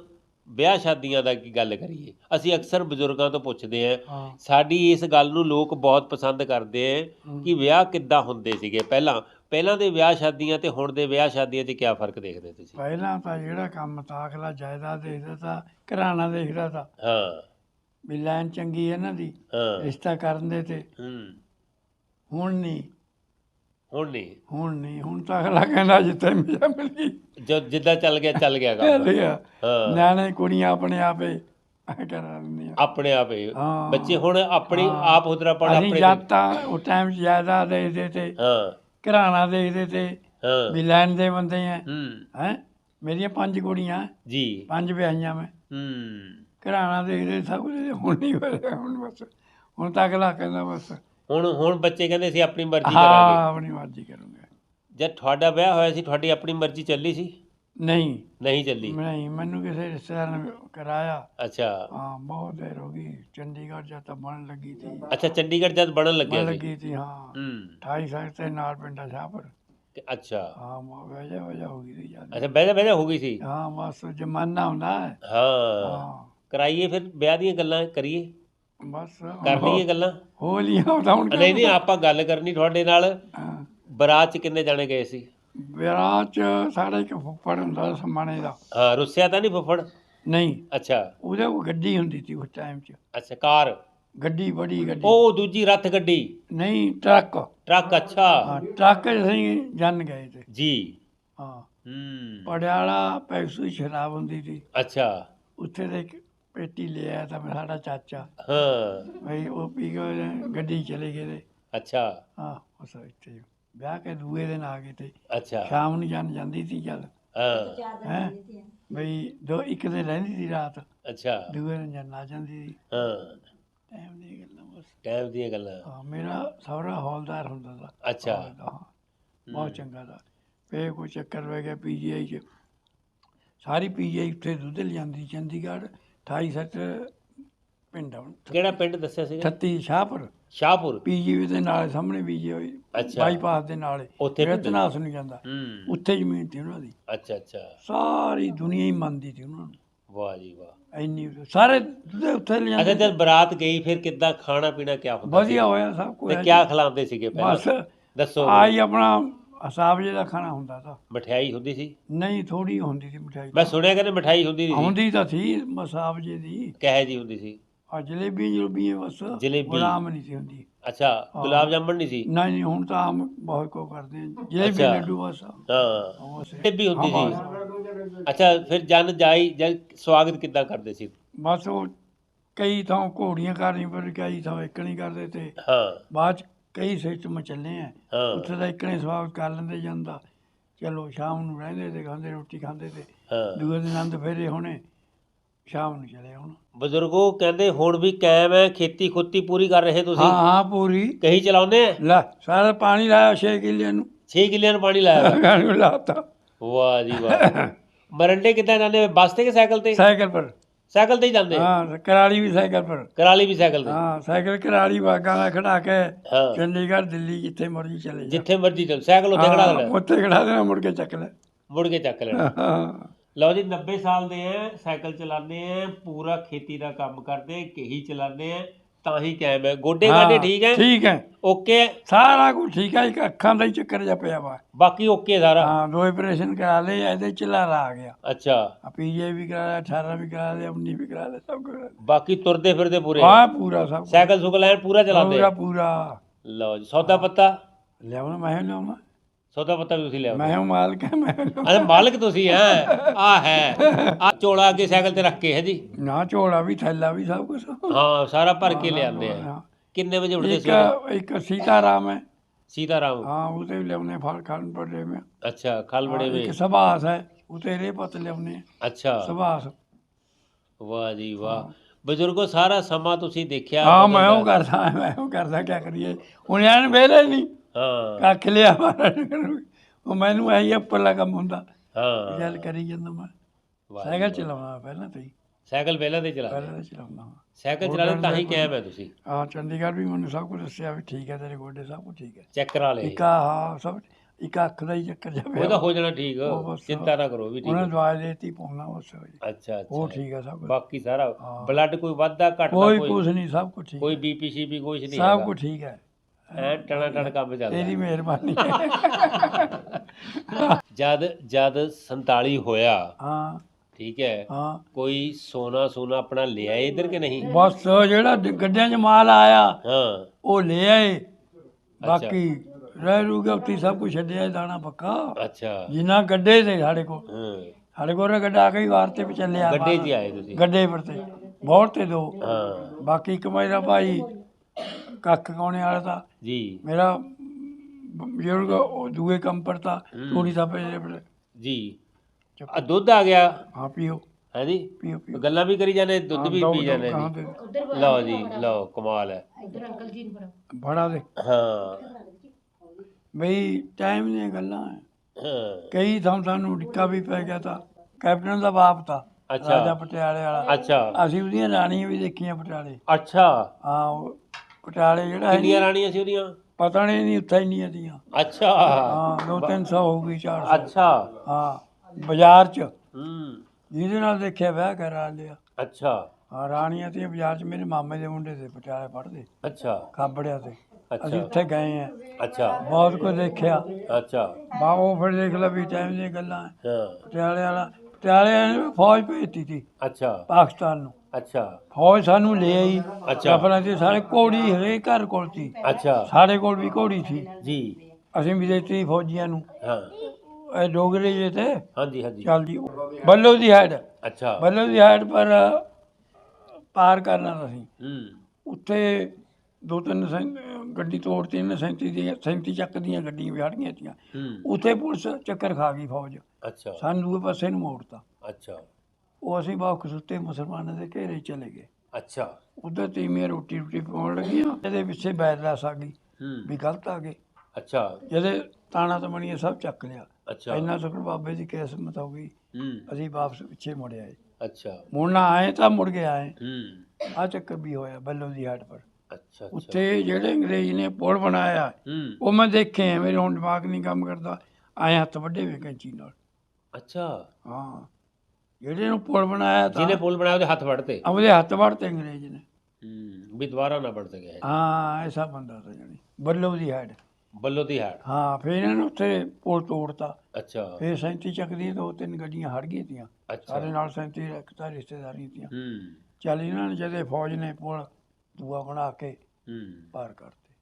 ਵਿਆਹ ਸ਼ਾਦੀਆਂ ਦਾ ਕੀ ਗੱਲ ਕਰੀਏ? ਅਸੀਂ ਅਕਸਰ ਬਜ਼ੁਰਗਾਂ ਤੋਂ ਪੁੱਛਦੇ ਆਂ ਸਾਡੀ ਇਸ ਗੱਲ ਨੂੰ ਲੋਕ ਬਹੁਤ ਪਸੰਦ ਕਰਦੇ ਆ ਕਿ ਵਿਆਹ ਕਿੱਦਾਂ ਹੁੰਦੇ ਸੀਗੇ? ਪਹਿਲਾਂ ਪਹਿਲਾਂ ਦੇ ਵਿਆਹ ਸ਼ਾਦੀਆਂ ਤੇ ਹੁਣ ਦੇ ਵਿਆਹ ਸ਼ਾਦੀਆਂ 'ਚ ਕੀ ਫ਼ਰਕ ਦੇਖਦੇ ਤੁਸੀਂ? ਪਹਿਲਾਂ ਤਾਂ ਜਿਹੜਾ ਕੰਮ ਤਾਖਲਾ ਜਾਇਦਾਦ ਦੇਖਦਾ ਤਾਂ ਘਰਾਣਾ ਦੇਖਦਾ ਤਾਂ। ਹਾਂ। ਵੀ ਲਾਈਨ ਚੰਗੀ ਹੈ ਇਹਨਾਂ ਦੀ ਹਾਂ। ਰਿਸ਼ਤਾ ਕਰਨ ਦੇ ਤੇ। ਹੂੰ। ਹੁਣ ਨਹੀਂ। ਹੁਣ ਨਹੀਂ। ਹੁਣ ਨਹੀਂ ਹੁਣ ਤਾਂ ਅਗਲਾ ਕਹਿੰਦਾ ਜਿੱਥੇ ਮਿਲਿਆ ਮਿਲ। ਗਈ ਜੋ ਜਿੱਦਾਂ ਚੱਲ ਗਿਆ ਚੱਲ ਗਿਆ ਕੰਮ। ਹਾਂ। ਨਿਆਣੇ ਕੁੜੀਆਂ ਆਪਣੇ ਆਪੇ ਕਰਾ ਆਪਣੇ ਆਪ। ਹੀ। ਹਾਂ ਬੱਚੇ ਹੁਣ ਆਪਣੀ ਹਾਂ। ਆਪ ਹੁਦਰਾਪਣ ਅਸੀਂ ਆਪਣੇ ਜਦ ਤਾਂ ਉਹ ਟਾਈਮ ਜ਼ਿਆਦਾ ਦੇਖਦੇ ਤੇ ਹਾਂ। ਘਰਾਣਾ ਦੇਖਦੇ ਤੇ ਹਾਂ। ਵੀ ਲੈਣ ਦੇ ਬੰਦੇ ਆ। ਹੂੰ। ਹੈ? ਮੇਰੀਆਂ ਪੰਜ ਕੁੜੀਆਂ ਜੀ। ਪੰਜ ਵਿਆਹੀਆਂ ਮੈਂ। ਹੂੰ। ਘਰਾਣਾ ਦੇਖਦੇ ਸਭ ਕੁਝ ਹੁਣ ਨਹੀਂ ਹੋਇਆ ਹੁਣ ਬਸ। ਹੁਣ ਤਾਂ ਅਗਲਾ ਕਹਿੰਦਾ ਬਸ ਹੁਣ ਹੁਣ ਬੱਚੇ ਕਹਿੰਦੇ ਸੀ ਆਪਣੀ ਮਰਜ਼ੀ ਹਾਂ ਕਰਾਂਗੇ। ਆਪਣੀ ਮਰਜ਼ੀ ਕਰੂੰਗਾ। ਜਦ ਤੁਹਾਡਾ ਵਿਆਹ ਹੋਇਆ ਸੀ ਤੁਹਾਡੀ ਆਪਣੀ ਮਰਜ਼ੀ ਚੱਲੀ ਸੀ? ਨਹੀਂ। ਨਹੀਂ ਚੱਲੀ। ਨਹੀਂ ਮੈਨੂੰ ਕਿਸੇ ਰਿਸ਼ਤੇਦਾਰ ਨੇ ਕਰਾਇਆ। ਅੱਛਾ। ਹਾਂ ਬਹੁਤ ਦੇਰ ਹੋ ਗਈ। ਚੰਡੀਗੜ੍ਹ ਜਾਂ ਤਾਂ ਬਣ ਲੱਗੀ ਸੀ। ਅੱਛਾ ਚੰਡੀਗੜ੍ਹ ਜਦ ਬਣਨ ਲੱਗਿਆ ਬਣ ਸੀ? ਲੱਗੀ ਸੀ ਹਾਂ। ਹੂੰ। 28 ਸਾਲ ਤੇ ਨਾਲ ਪਿੰਡਾ ਸ਼ਾਹਪੁਰ। ਤੇ ਅੱਛਾ। ਹਾਂ ਮਾ ਵਜਾ ਵਜਾ ਹੋ ਗਈ ਸੀ ਜਦ। ਅੱਛਾ ਬਹਿਜਾ ਬਹਿਜਾ ਹੋ ਗਈ ਸੀ? ਹਾਂ ਬਸ ਜਮਾਨਾ ਹੁੰਦਾ। ਹੈ ਹਾਂ। ਹਾਂ। ਕਰਾਈਏ ਫਿਰ ਵਿਆਹ ਦੀਆਂ ਗੱਲਾਂ ਕਰੀਏ। ਬਸ ਕਰ ਲਈਏ ਗੱਲਾਂ? ਹੋ ਲੀਆਂ ਹੁਣ ਨਹੀਂ ਨਹੀਂ ਆਪਾਂ ਗੱਲ ਕਰਨੀ ਤੁਹਾਡੇ ਨਾਲ। ਬਰਾਤ ਚ ਕਿੰਨੇ ਜਾਣੇ ਗਏ ਸੀ? ਵਿਆਹ ਚ ਸਾਡੇ ਇੱਕ ਫੁੱਫੜ ਹੁੰਦਾ ਸਮਾਣੇ ਦਾ। ਹਾਂ ਰੁੱਸਿਆ ਤਾਂ ਨਹੀਂ ਫੁੱਫੜ? ਨਹੀਂ। ਅੱਛਾ। ਉਹਦੇ ਕੋਲ ਗੱਡੀ ਹੁੰਦੀ ਸੀ ਉਸ ਟਾਈਮ 'ਚ। ਅੱਛਾ ਕਾਰ? ਗੱਡੀ ਬੜੀ ਗੱਡੀ। ਉਹ ਦੂਜੀ ਰੱਥ ਗੱਡੀ? ਨਹੀਂ ਟਰੱਕ। ਟਰੱਕ ਅੱਛਾ। ਹਾਂ ਟਰੱਕ ਅਸੀਂ ਜਨ ਗਏ ਤੇ ਜੀ। ਹਾਂ। ਹੂੰ। ਪੜਿਆਲਾ ਪੈਸੂ ਸ਼ਰਾਬ ਹੁੰਦੀ ਸੀ। ਅੱਛਾ। ਉੱਥੇ ਦੇ ਪੇਟੀ ਲਿਆ ਤਾਂ ਸਾਡਾ ਚਾਚਾ। ਹਾਂ। ਬਈ ਉਹ ਪੀ ਕੇ ਉਹਨੇ ਗੱਡੀ ਚਲੇ ਗਏ ਤੇ। ਅੱਛਾ। ਹਾਂ ਉਸ ਇੱਥੇ ਵਿਆਹ ਕੇ ਦੂਏ ਦਿਨ ਆ ਗਏ ਤੇ। ਅੱਛਾ। ਸ਼ਾਮ ਨੂੰ ਜਨ ਜਾਂਦੀ ਸੀ ਜਦ ਹਾਂ। ਹੈ? ਬਈ ਦੋ ਇੱਕ ਦਿਨ ਰਹਿੰਦੀ ਸੀ ਰਾਤ। ਅੱਛਾ। ਦੂਏ ਦਿਨ ਜਨ ਆ ਜਾਂਦੀ ਸੀ। ਹਾਂ। ਟਾਈਮ ਦੀ ਗੱਲਾਂ ਬਸ। ਟਾਈਮ ਦੀਆਂ ਗੱਲਾਂ। ਹਾਂ ਮੇਰਾ ਸਹੁਰਾ ਹੌਲਦਾਰ ਹੁੰਦਾ ਸੀ ਅੱਛਾ। ਹਾਂ ਬਹੁਤ ਚੰਗਾ ਦਾ ਫੇ ਕੋਈ ਚੱਕਰ ਪੈ ਗਿਆ ਪੀਜੀਆਈ ਚ। ਸਾਰੀ ਪੀਜੀਆਈ ਉੱਥੇ ਦੁੱਧ ਲਿਆਂਦੀ ਚੰਡੀਗੜ੍ਹ। 28 ਸੱਤ ਪਿੰਡ ਹੁਣ ਕਿਹੜਾ ਪਿੰਡ ਦੱਸਿਆ ਸੀਗਾ? 38 ਸ਼ਾਹਪੁਰ। ਸ਼ਾਹਪੁਰ? ਪੀਜੀਆਈ ਦੇ ਨਾਲ ਸਾਹਮਣੇ ਪੀਜੀਆਈ ਅੱਛਾ। ਬਾਈਪਾਸ ਦੇ ਨਾਲ। ਉੱਥੇ ਰਤਨਾਸ ਨੂੰ ਜਾਂਦਾ। ਉੱਥੇ ਜ਼ਮੀਨ ਤੇ ਉਹਨਾਂ ਦੀ। ਅੱਛਾ ਅੱਛਾ। ਸਾਰੀ ਦੁਨੀਆ ਹੀ ਮੰਨਦੀ ਸੀ ਉਹਨਾਂ ਨੂੰ। ਵਾਹ ਜੀ ਵਾਹ। ਇੰਨੀ ਸਾਰੇ ਦੁੱਧ ਉੱਥੇ ਅੱਛਾ ਲਿਆਂਦੇ ਜਦ ਬਰਾਤ ਗਈ ਫਿਰ ਕਿੱਦਾਂ ਖਾਣਾ ਪੀਣਾ ਕਿਆ ਹੁੰਦਾ ਵਧੀਆ ਹੋਇਆ ਸਭ ਕੁਝ ਤੇ ਕਿਆ ਖਿਲਾਉਂਦੇ ਸੀਗੇ ਬਸ ਪਹਿਲਾਂ? ਦੱਸੋ। ਆਈ ਆਪਣਾ ਹਿਸਾਬ ਜੇ ਦਾ ਖਾਣਾ ਹੁੰਦਾ ਤਾਂ। ਮਠਿਆਈ ਹੁੰਦੀ ਸੀ? ਨਹੀਂ ਥੋੜੀ ਹੁੰਦੀ ਸੀ ਮਠਿਆਈ। ਮੈਂ ਸੁਣਿਆ ਕਹਿੰਦੇ ਮਠਾਈ ਹੁੰਦੀ ਸੀ। ਆਉਂਦੀ ਤਾਂ ਸੀ ਮਸਾਬ ਜੇ ਦੀ। ਕਹੇ ਜੀ ਹੁੰਦੀ ਸੀ। ਆ ਜਲੇਬੀ ਜਲੂਬੀਆਂ ਬਸ। ਜਲੇਬੀ। ਗੁਲਾਮ ਨਹੀਂ ਸੀ ਹੁੰਦੀ। ਅੱਛਾ ਗੁਲਾਬ ਜਾਮਣ ਨਹੀਂ ਸੀ? ਨਹੀਂ ਨਹੀਂ ਹੁਣ ਤਾਂ ਆਮ ਬਹੁਤ ਕੋ ਕਰਦੇ ਆ। ਜਲੇਬੀ ਅੱਛਾ। ਲੱਡੂ ਬਸ। ਹਾਂ। ਬਸ। ਟਿੱਬੀ ਹੁੰਦੀ ਹਾਂ, ਸੀ ਅੱਛਾ ਫਿਰ ਜਨ ਜਾਈ ਜਦ ਸਵਾਗਤ ਕਿੱਦਾਂ ਕਰਦੇ ਸੀ? ਬਸ ਉਹ ਕਈ ਥਾਂ ਘੋੜੀਆਂ ਕਰਨੀ ਪਰ ਕਈ ਥਾਂ ਇੱਕ ਨਹੀਂ ਕਰਦੇ ਤੇ ਹਾਂ। ਬਾਅਦ ਚ ਕਈ ਸਿਸਟਮ ਚੱਲੇ ਆ। ਹਾਂ। ਉੱਥੇ ਤਾਂ ਇੱਕ ਨੇ ਕਰ ਲੈਂਦੇ ਜਾਂਦਾ ਚਲੋ ਸ਼ਾਮ ਨੂੰ ਰਹਿੰਦੇ ਤੇ ਖਾਂਦੇ ਰੋਟੀ ਖਾਂਦੇ ਤੇ। ਹਾਂ। ਦੂਏ ਦਿਨ ਆਨੰਦ ਫੇਰੇ ਹੋਣੇ ਸ਼ਾਮ ਨੂੰ ਚਲੇ ਹੁਣ ਬਜ਼ੁਰਗੋ ਕਹਿੰਦੇ ਹੁਣ ਵੀ ਕਾਇਮ ਹੈ ਖੇਤੀ ਖੁੱਤੀ ਪੂਰੀ ਕਰ ਰਹੇ ਤੁਸੀਂ? ਹਾਂ ਹਾਂ ਪੂਰੀ। ਕਹੀ ਚਲਾਉਂਦੇ ਆ? ਲੈ ਸਾਰਾ ਪਾਣੀ ਲਾਇਆ 6 ਕਿੱਲਿਆਂ ਨੂੰ। 6 ਕਿੱਲਿਆਂ ਨੂੰ ਪਾਣੀ ਲਾਇਆ ਵਾ। ਗਾਣੂ ਲਾਤਾ। ਵਾਹ ਜੀ ਵਾਹ। ਮਰੰਡੇ ਕਿੱਦਾਂ ਜਾਂਦੇ ਬੱਸ ਤੇ ਕਿ ਸਾਈਕਲ ਤੇ? ਸਾਈਕਲ ਪਰ। ਸਾਈਕਲ ਤੇ ਹੀ ਜਾਂਦੇ ਹਾਂ ਕਰਾਲੀ ਵੀ ਸਾਈਕਲ ਪਰ। ਕਰਾਲੀ ਵੀ ਸਾਈਕਲ ਤੇ? ਹਾਂ ਸਾਈਕਲ ਕਰਾਲੀ ਬਾਗਾਂ ਦਾ ਖੜਾ ਕੇ ਹਾਂ। ਚੰਡੀਗੜ੍ਹ ਦਿੱਲੀ ਜਿੱਥੇ ਮਰਜ਼ੀ ਚਲੇ ਜਾ। ਜਿੱਥੇ ਮਰਜ਼ੀ ਚੱਲ। ਸਾਈਕਲ ਉੱਥੇ ਖੜਾ ਹਾਂ, ਦੇਣਾ ਉੱਥੇ ਖੜਾ ਦੇਣਾ ਮੁੜ ਕੇ ਚੱਕ ਲੈ। ਮੁੜ ਕੇ ਚੱਕ ਲੈਣਾ। ਹਾਂ। ਲਓ ਜੀ 90 ਸਾਲ ਦੇ ਸਾਈਕਲ ਚਲਾਉਂਦੇ ਆ ਪੂਰਾ ਖੇਤੀ ਦਾ ਕੰਮ ਕਰਦੇ ਕਹੀ ਚਲਾਉਂਦੇ ਆ ਤਾਂ ਹੀ ਕਾਇਮ ਹੈ। ਗੋਡੇ ਗਾਡੇ ਠੀਕ ਹੈ? ਠੀਕ ਹੈ। ਓਕੇ? ਹੈ? ਸਾਰਾ ਕੁਝ ਠੀਕ ਹੈ ਇੱਕ ਅੱਖਾਂ ਦਾ ਹੀ ਚੱਕਰ ਜਾ ਪਿਆ ਵਾ। ਬਾਕੀ ਓਕੇ ਸਾਰਾ? ਹਾਂ ਦੋ ਆਪਰੇਸ਼ਨ ਕਰਾ ਲਏ ਇਹਦੇ ਚਲਾਰਾ ਆ ਗਿਆ। ਅੱਛਾ। ਆ ਪੀਜੇ ਵੀ ਕਰਾ ਲਿਆ 18 ਵੀ ਕਰਾ ਲਿਆ 19 ਵੀ ਕਰਾ ਲਿਆ ਸਭ ਕੁਝ ਕਰਾ ਬਾਕੀ ਤੁਰਦੇ ਫਿਰਦੇ ਪੂਰੇ? ਹਾਂ ਪੂਰਾ ਸਭ ਕੁਛ। ਸਾਈਕਲ ਸੁਕਲ ਐਨ ਪੂਰਾ ਚਲਾਉਂਦੇ? ਪੂਰਾ ਆ। ਪੂਰਾ। ਲਓ ਜੀ ਸੌਦਾ ਪੱਤਾ? ਲਿਆਉਣਾ ਮੈਂ ਹੀ ਲਿਆਉਣਾ। ਸੌਦਾ ਪੱਤਾ ਵੀ ਤੁਸੀਂ ਲਿਆਓ। ਮੈਂ ਹੀ ਮਾਲਕ ਹੈ ਮੈਂ। ਅਰੇ ਮਾਲਕ ਤੁਸੀਂ ਹੈ ਆ ਹੈ ਆ ਚੋਲਾ ਅੱਗੇ ਸਾਈਕਲ ਤੇ ਰੱਖ ਕੇ ਹੈ ਜੀ। ਨਾ ਝੋਲਾ ਵੀ ਥੈਲਾ ਵੀ ਸਭ ਕੁਝ ਹਾਂ ਸਾਰਾ ਭਰ ਕੇ ਲਿਆਉਂਦੇ ਆ। ਕਿੰਨੇ ਵਜੇ ਉੱਠਦੇ ਇੱਕ ਸਵੇਰੇ? ਇੱਕ ਸੀਤਾਰਾਮ ਹੈ। ਸੀਤਾਰਾਮ। ਹਾਂ ਉਹਦੇ ਵੀ ਲਿਆਉਣੇ ਫਲ ਖਾਣ ਪੜੇ ਮੈਂ। ਅੱਛਾ ਖਲ ਬੜੇ ਵੇ। ਇੱਕ ਸਭਾਸ ਹੈ ਉਤੇ ਰੇ ਪਤ ਲਿਆਉਣੇ ਅੱਛਾ। ਸਭਾਸ। ਵਾਹ ਜੀ ਵਾਹ। ਬਜ਼ੁਰਗੋ ਸਾਰਾ ਸਮਾਂ ਤੁਸੀਂ ਦੇਖਿਆ ਹਾਂ ਮੈਂ ਉਹ ਬਦਲਦਾ। ਕਰਦਾ ਮੈਂ ਉਹ ਕਰਦਾ ਕੀ ਕਰੀਏ। ਹੁਣ ਐਨ ਵੇਲੇ ਨਹੀਂ। ਹਾਂ। ਕੱਖ ਲਿਆ ਮਾਰਾ ਉਹ ਮੈਨੂੰ ਐਂ ਉੱਪਰਲਾ ਕੰਮ ਹੁੰਦਾ ਹਾਂ। ਗੱਲ ਕਰੀ ਜਾਂਦਾ ਮੈਂ। ਸਾਈਕਲ ਚਲਾਉਣਾ ਪਹਿਲਾਂ ਤੇ ਸਾਈਕਲ ਪਹਿਲਾਂ ਤੇ ਚਲਾ ਪਹਿਲਾਂ ਤਾਂ ਚਲਾਉਣਾ ਸਾਈਕਲ ਚਲਾਉਣਾ ਤਾਂ ਹੀ ਕਾਇਮ ਹੈ ਤੁਸੀਂ। ਹਾਂ ਚੰਡੀਗੜ੍ਹ ਵੀ ਮੈਨੂੰ ਸਭ ਕੁਝ ਦੱਸਿਆ ਵੀ ਠੀਕ ਹੈ ਤੇਰੇ ਗੋਡੇ ਸਭ ਕੁਝ ਠੀਕ ਹੈ। ਚੈੱਕ ਕਰਾ ਲਏ। ਇੱਕ ਹਾਂ ਸਭ ਇੱਕ ਅੱਖ ਦਾ ਹੀ ਚੱਕਰ ਜਾ ਉਹ ਤਾਂ ਪਿਆ ਹੋ ਜਾਣਾ ਠੀਕ। ਉਹ ਚਿੰਤਾ ਨਾ ਕਰੋ ਵੀ ਠੀਕ ਉਹਨੇ। ਦਵਾਈ ਦੇਤੀ ਪਾਉਣਾ ਉਸ ਵੇਲੇ ਅੱਛਾ। ਉਹ ਅੱਛਾ ਠੀਕ ਹੈ ਸਭ ਕੁਝ ਬਾਕੀ ਸਾਰਾ। ਬਲੱਡ ਕੋਈ ਵੱਧਦਾ ਘਟਦਾ ਕੋਈ ਕੋਈ ਕੁਝ ਨਹੀਂ ਸਭ ਕੁਝ ਠੀਕ ਕੋਈ। ਬੀਪੀ ਸ਼ੀਪੀ ਕੁਝ ਨਹੀਂ ਸਭ ਕੁਝ ਠੀਕ ਹੈ। ਐ ਟਣਾ ਟਣ ਕੰਮ ਚੱਲਦਾ। ਤੇਰੀ ਮਿਹਰਬਾਨੀ। ਜਦ ਜਦ 47 ਹੋਇਆ ਹਾਂ। ਠੀਕ ਹੈ ਹਾਂ। ਕੋਈ ਸੋਨਾ ਸੋਨਾ ਆਪਣਾ ਲਿਆ ਇਧਰ ਕਿ ਨਹੀਂ? ਬਸ ਜਿਹੜਾ ਗੱਡਿਆਂ 'ਚ ਮਾਲ ਆਇਆ ਹਾਂ। ਉਹ ਲੈ ਆਏ। ਬਾਕੀ ਰਹਿ ਰੂ ਗਿਆ ਉੱਤੀ ਸਭ ਕੁਝ ਛੱਡਿਆ ਦਾਣਾ ਪੱਕਾ। ਅੱਛਾ। ਜਿੰਨਾ ਗੱਡੇ ਤੇ ਸਾਡੇ ਕੋਲ। ਹਾਂ। ਸਾਡੇ ਕੋਲ ਗੱਡਾ ਕਈ ਵਾਰ ਤੇ ਵੀ ਚੱਲਿਆ। ਗੱਡੇ 'ਚ ਆਏ ਤੁਸੀਂ? ਗੱਡੇ ਪਰ ਤੇ। ਬਹੁਤ ਤੇ ਦੋ। ਹਾਂ। ਬਾਕੀ ਇੱਕ ਮੇਰਾ ਭਾਈ ਕੱਖ ਕਾਉਣੇ ਵਾਲਾ ਤਾਂ ਜੀ। ਮੇਰਾ ਬਜ਼ੁਰਗ ਉਹ ਦੂਏ ਕੰਮ ਪਰ ਥੋੜੀ ਸਾ ਪੇ ਜੀ। ਆ ਦੁੱਧ ਆ ਗਿਆ। ਹਾਂ ਪੀਓ। ਹੈ ਜੀ? ਪੀਓ ਪੀਓ। ਗੱਲਾਂ ਵੀ ਕਰੀ ਜਾਂਦੇ ਦੁੱਧ ਵੀ ਪੀ ਜਾਂਦੇ ਜੀ। ਲਓ ਜੀ ਲਓ ਕਮਾਲ ਹੈ। ਬੜਾ ਦੇ। ਹਾਂ। ਬਈ ਟਾਈਮ ਦੀਆਂ ਗੱਲਾਂ ਹੈ ਹਾਂ। ਕਈ ਥਾਂ ਸਾਨੂੰ ਡਿੱਕਾ ਵੀ ਪੈ ਗਿਆ ਤਾਂ ਕੈਪਟਨ ਦਾ ਬਾਪ ਤਾਂ ਅੱਛਾ। ਰਾਜਾ ਪਟਿਆਲੇ ਵਾਲਾ। ਅੱਛਾ। ਅਸੀਂ ਉਹਦੀਆਂ ਰਾਣੀਆਂ ਵੀ ਦੇਖੀਆਂ ਪਟਿਆਲੇ। ਅੱਛਾ। ਹਾਂ ਉਹ ਪਟਿਆਲੇ ਜਿਹੜਾ ਹੈ ਕਿੰਨੀਆਂ ਰਾਣੀਆਂ ਸੀ ਉਹਦੀਆਂ? ਪਤਾ ਨਹੀਂ ਨਹੀਂ ਉੱਥੇ ਇੰਨੀਆਂ ਦੀਆਂ ਅੱਛਾ। ਹਾਂ ਦੋ ਤਿੰਨ ਸੌ ਹੋ ਗਈ 400 ਅੱਛਾ। ਹਾਂ ਬਾਜ਼ਾਰ 'ਚ। ਹੂੰ। ਜਿਹਦੇ ਨਾਲ ਦੇਖਿਆ ਵਿਆਹ ਕਰਾ ਲਿਆ ਅੱਛਾ। ਹਾਂ ਰਾਣੀਆਂ ਤੇ ਬਾਜ਼ਾਰ 'ਚ ਮੇਰੇ ਮਾਮੇ ਦੇ ਮੁੰਡੇ ਤੇ ਪਟਿਆਲੇ ਪੜ੍ਹਦੇ। ਅੱਛਾ। ਖਾਬੜਿਆ ਤੇ। ਅਸੀਂ ਅੱਛਾ ਉੱਥੇ ਗਏ ਆ। ਅੱਛਾ। ਬਹੁਤ ਕੁਝ ਦੇਖਿਆ। ਅੱਛਾ। ਬਾ ਉਹ ਫਿਰ ਦੇਖ ਲੈ ਵੀ ਟਾਈਮ ਦੀਆਂ ਗੱਲਾਂ। ਹੈ। ਹਾਂ ਪਟਿਆਲੇ ਵਾਲਾ ਪਟਿਆਲੇ ਵਾਲੇ ਨੇ ਫੌਜ ਭੇਜਤੀ ਸੀ। ਅੱਛਾ। ਪਾਕਿਸਤਾਨ ਨੂੰ। ਅੱਛਾ। ਫੌਜ ਸਾਨੂੰ ਲੈ ਆਈ। ਅੱਛਾ। ਕਪਲਾਂ ਦੇ ਸਾਰੇ ਘੋੜੀ ਹਰੇਕ ਘਰ ਕੋਲ ਸੀ। ਅੱਛਾ। ਸਾਡੇ ਕੋਲ ਵੀ ਘੋੜੀ ਸੀ। ਜੀ। ਅਸੀਂ ਵੀ ਦਿੱਤੀ ਫੌਜੀਆਂ ਨੂੰ। ਹਾਂ। ਇਹ ਡੋਗਰੇ ਜੇ ਤੇ ਹਾਂਜੀ ਹਾਂਜੀ। ਚੱਲਦੀ ਬੱਲੋ ਦੀ ਹੈਡ। ਅੱਛਾ। ਬੱਲੋ ਦੀ ਹੈਡ ਪਰ ਪਾਰ ਕਰਨਾ ਤਾਂ ਸੀ। ਹੂੰ। ਉੱਥੇ ਦੋ ਤਿੰਨ ਸੈਂ- ਗੱਡੀ ਤੋੜਤੀ ਇਹਨੇ 37 ਦੀਆਂ 37 ਚੱਕ ਦੀਆਂ ਗੱਡੀਆਂ ਵੀ ਹੜ ਗਈਆਂ ਤੀਆਂ। ਹੂੰ। ਉੱਥੇ ਪੁਲਿਸ ਚੱਕਰ ਖਾ ਗਈ ਫੌਜ। ਅੱਛਾ। ਸਾਨੂੰ ਦੂਏ ਪਾਸੇ ਨੂੰ ਮੋੜਤਾ। ਅੱਛਾ। ਉਹ ਅਸੀਂ ਬਾਖ ਸੁੱਤੇ ਮੁਸਲਮਾਨਾਂ ਦੇ ਘੇਰੇ ਚਲੇ ਗਏ। ਅੱਛਾ। ਉਧਰ ਤੀਵੀਆਂ ਰੋਟੀ ਰੋਟੀ ਪਾਉਣ ਲੱਗੀਆਂ ਇਹਦੇ ਪਿੱਛੇ ਬੈਦਲਾਸ ਆ ਗਈ। ਵੀ ਗਲਤ ਆ ਗਏ। ਅੱਛਾ। ਜਿਹਦੇ ਤਾਣਾ ਤਮਣੀਆਂ ਸਭ ਚੱਕ ਲਿਆ। ਅੱਛਾ। ਇੰਨਾ ਸ਼ੁਕਰ ਬਾਬੇ ਦੀ ਕਿਸਮਤ ਹੋ ਗਈ। ਹੂੰ। ਅਸੀਂ ਵਾਪਸ ਪਿੱਛੇ ਮੁੜ ਆਏ। ਅੱਛਾ। ਮੁੜਨਾ ਆਏ ਤਾਂ ਮੁੜ ਕੇ ਆਏ। ਹੂੰ। ਆ ਚੱਕਰ ਵੀ ਹੋਇਆ ਬੱਲੋ ਦੀ ਹਾਟ ਪਰ। ਅੱਛਾ ਉੱਥੇ ਜਿਹੜੇ ਅੰਗਰੇਜ਼ ਨੇ ਪੁਲ ਬਣਾਇਆ ਉਹ ਮੈਂ ਦੇਖੇ ਮੇਰੇ ਹੁਣ ਦਿਮਾਗ ਨਹੀਂ ਕੰਮ ਕਰਦਾ। ਆਏ ਹੱਥ ਵੱਡੇ ਵੇ ਕੈਂਚੀ ਨਾਲ। ਅੱਛਾ। ਹਾਂ। ਜਿਹੜੇ ਨੂੰ ਪੁਲ ਬਣਾਇਆ ਤਾਂ ਜਿਹਨੇ ਪੁਲ ਬਣਾਇਆ ਉਹਦੇ ਹੱਥ ਵੜਤੇ। ਉਹਦੇ ਹੱਥ ਵੜਤੇ ਅੰਗਰੇਜ਼ ਨੇ। ਹੂੰ ਵੀ ਦੁਬਾਰਾ ਨਾ ਬਣ ਸਕੇ ਹਾਂ ਐਸਾ ਬੰਦਾ ਤਾਂ ਜਾਣੀ। ਬੱਲੋ ਦੀ ਹਾਟ ਬੱਲੋ ਦੀ ਹਾੜ ਹਾਂ ਫਿਰ ਇਹਨਾਂ ਨੇ ਉੱਥੇ ਪੁਲ ਤੋੜਤਾ। ਅੱਛਾ। ਫਿਰ 37 ਚੱਕਦੀਆਂ ਦੋ ਤਿੰਨ ਗੱਡੀਆਂ ਹੜ ਗਈਆਂ ਤੀਆਂ। ਸਾਡੇ ਨਾਲ 37 ਇੱਕ ਤਾਂ ਰਿਸ਼ਤੇਦਾਰੀ ਤੀਆਂ। ਹੂੰ। ਚੱਲ ਇਹਨਾਂ ਨੇ ਜਦੇ ਫੌਜ ਨੇ ਪੁਲ ਦੂਆ ਬਣਾ ਕੇ ਹੂੰ। ਪਾਰ ਕਰਤੇ।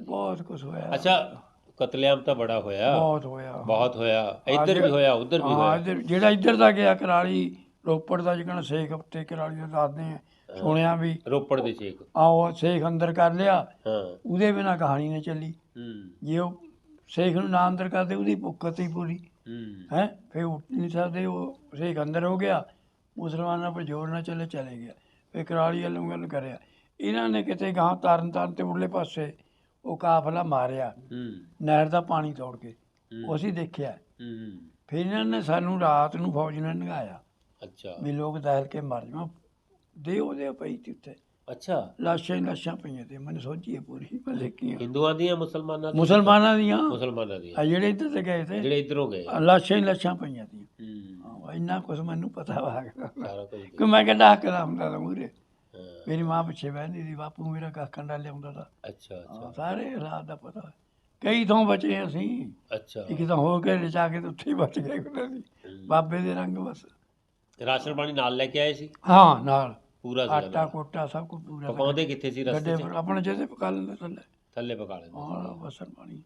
ਬਹੁਤ ਕੁਝ ਹੋਇਆ। ਅੱਛਾ ਕਤਲੇਆਮ ਤਾਂ ਬੜਾ ਹੋਇਆ। ਬਹੁਤ ਹੋਇਆ। ਬਹੁਤ ਹੋਇਆ। ਇੱਧਰ ਵੀ ਹੋਇਆ ਉੱਧਰ ਵੀ ਹੋਇਆ। ਜਿਹੜਾ ਇੱਧਰ ਦਾ ਗਿਆ ਕਰਾਲੀ ਰੋਪੜ ਦਾ ਜਿਕਣ ਸੇਖ ਉੱਤੇ ਕਰਾਲੀ ਦਾ ਦੱਸਦੇ ਆ ਸੁਣਿਆ ਵੀ? ਰੋਪੜ ਦੇ ਛੇਕ ਆਓ ਸੇਖ ਅੰਦਰ ਕਰ ਲਿਆ। ਹਾਂ। ਉਹਦੇ ਬਿਨਾ ਕਹਾਣੀ ਨਹੀਂ ਚੱਲੀ। ਹੂੰ। ਜੇ ਉਹ ਸੇਖ ਨੂੰ ਨਾ ਅੰਦਰ ਕਰਦੇ ਉਹਦੀ ਭੁੱਖਤ ਹੀ ਪੂਰੀ। ਹੂੰ। ਹੈ? ਫਿਰ ਉੱਠ ਨਹੀਂ ਸਕਦੇ ਉਹ ਸੇਖ ਅੰਦਰ ਹੋ ਗਿਆ। ਮੁਸਲਮਾਨਾਂ ਪਰ ਜ਼ੋਰ ਨਾ ਚੱਲੇ ਚਲੇ ਗਿਆ। ਫਿਰ ਕਰਾਲੀ ਵੱਲੋਂ ਗੱਲ ਕਰਿਆ। ਇਹਨਾਂ ਨੇ ਕਿਤੇ ਗਾਂ ਤਰਨ ਤਾਰਨ ਤੇ ਉਰਲੇ ਪਾਸੇ ਉਹ ਕਾਫਲਾ ਮਾਰਿਆ। ਨਹਿਰ ਦਾ ਪਾਣੀ ਤੋੜ ਕੇ। ਉਹ ਅਸੀਂ ਦੇਖਿਆ। ਫਿਰ ਇਹਨਾਂ ਨੇ ਸਾਨੂੰ ਰਾਤ ਨੂੰ ਫੌਜ ਨੇ ਨਗਾਇਆ ਅੱਛਾ। ਵੀ ਲੋਕ ਦਹਿਲ ਕੇ ਮਰ ਜਾਵਾਂ ਦੇ ਉਹਦੇ ਪਈ ਤੀ ਉੱਥੇ। ਅੱਛਾ। ਲਾਸ਼ਾਂ ਹੀ ਲਾਸ਼ਾਂ ਪਈਆਂ ਤੇ ਮੈਨੂੰ ਸੋਚੀ ਪੂਰੀ ਮੈਂ ਦੇਖੀਆਂ। ਹਿੰਦੂਆਂ ਦੀਆਂ ਮੁਸਲਮਾਨਾਂ ਦੀਆਂ? ਮੁਸਲਮਾਨਾਂ ਦੀਆਂ। ਮੁਸਲਮਾਨਾਂ ਦੀਆਂ। ਆ ਜਿਹੜੇ ਇੱਧਰ ਤੇ ਗਏ ਤੇ। ਜਿਹੜੇ ਇੱਧਰੋਂ ਗਏ। ਲਾਸ਼ਾਂ ਹੀ ਲਾਸ਼ਾਂ ਪਈਆਂ ਤੀ ਹੂੰ। ਇੰਨਾ ਕੁਝ ਮੈਨੂੰ ਪਤਾ ਵਾ। ਕਿ ਮੈਂ ਕਿਹਾ ਡਾਕਦਾ ਹੁੰਦਾ ਮੂਰੇ ਮੇਰੀ ਮਾਂ ਪਿੱਛੇ ਬਹਿੰਦੀ ਸੀ ਬਾਪੂ ਮੇਰਾ ਕਾਖਾਂ ਡਾਲਿਆ ਹੁੰਦਾ ਤਾਂ। ਅੱਛਾ ਅੱਛਾ। ਸਾਰੇ ਹਾਲਾਤ ਦਾ ਪਤਾ। ਕਈ ਥਾਂ ਬਚੇ ਅਸੀਂ। ਅੱਛਾ। ਇੱਕ ਤਾਂ ਹੋ ਕੇ ਜਾ ਕੇ ਤੇ ਉੱਥੇ ਹੀ ਬਚ ਗਏ ਉਹਨਾਂ ਦੀ। ਬਾਬੇ ਦੇ ਰੰਗ ਬਸ। ਰਾਸ਼ਨ ਪਾਣੀ ਨਾਲ ਲੈ ਕੇ ਆਏ ਸੀ? ਹਾਂ ਨਾਲ। ਪੂਰਾ ਸੀ ਆਟਾ ਕੋਟਾ ਸਭ ਕੁਝ ਪੂਰਾ ਪਕਾਉਂਦੇ ਕਿੱਥੇ ਸੀ ਰਸਤੇ ਗੱਡੇ 'ਚ? ਆਪਣੇ ਜਿਹਦੇ ਪਕਾ ਲੈਂਦੇ ਥੱਲੇ। ਥੱਲੇ ਪਕਾ ਲੈਂਦੇ ਹਾਂ ਬਸਨ ਪਾਣੀ।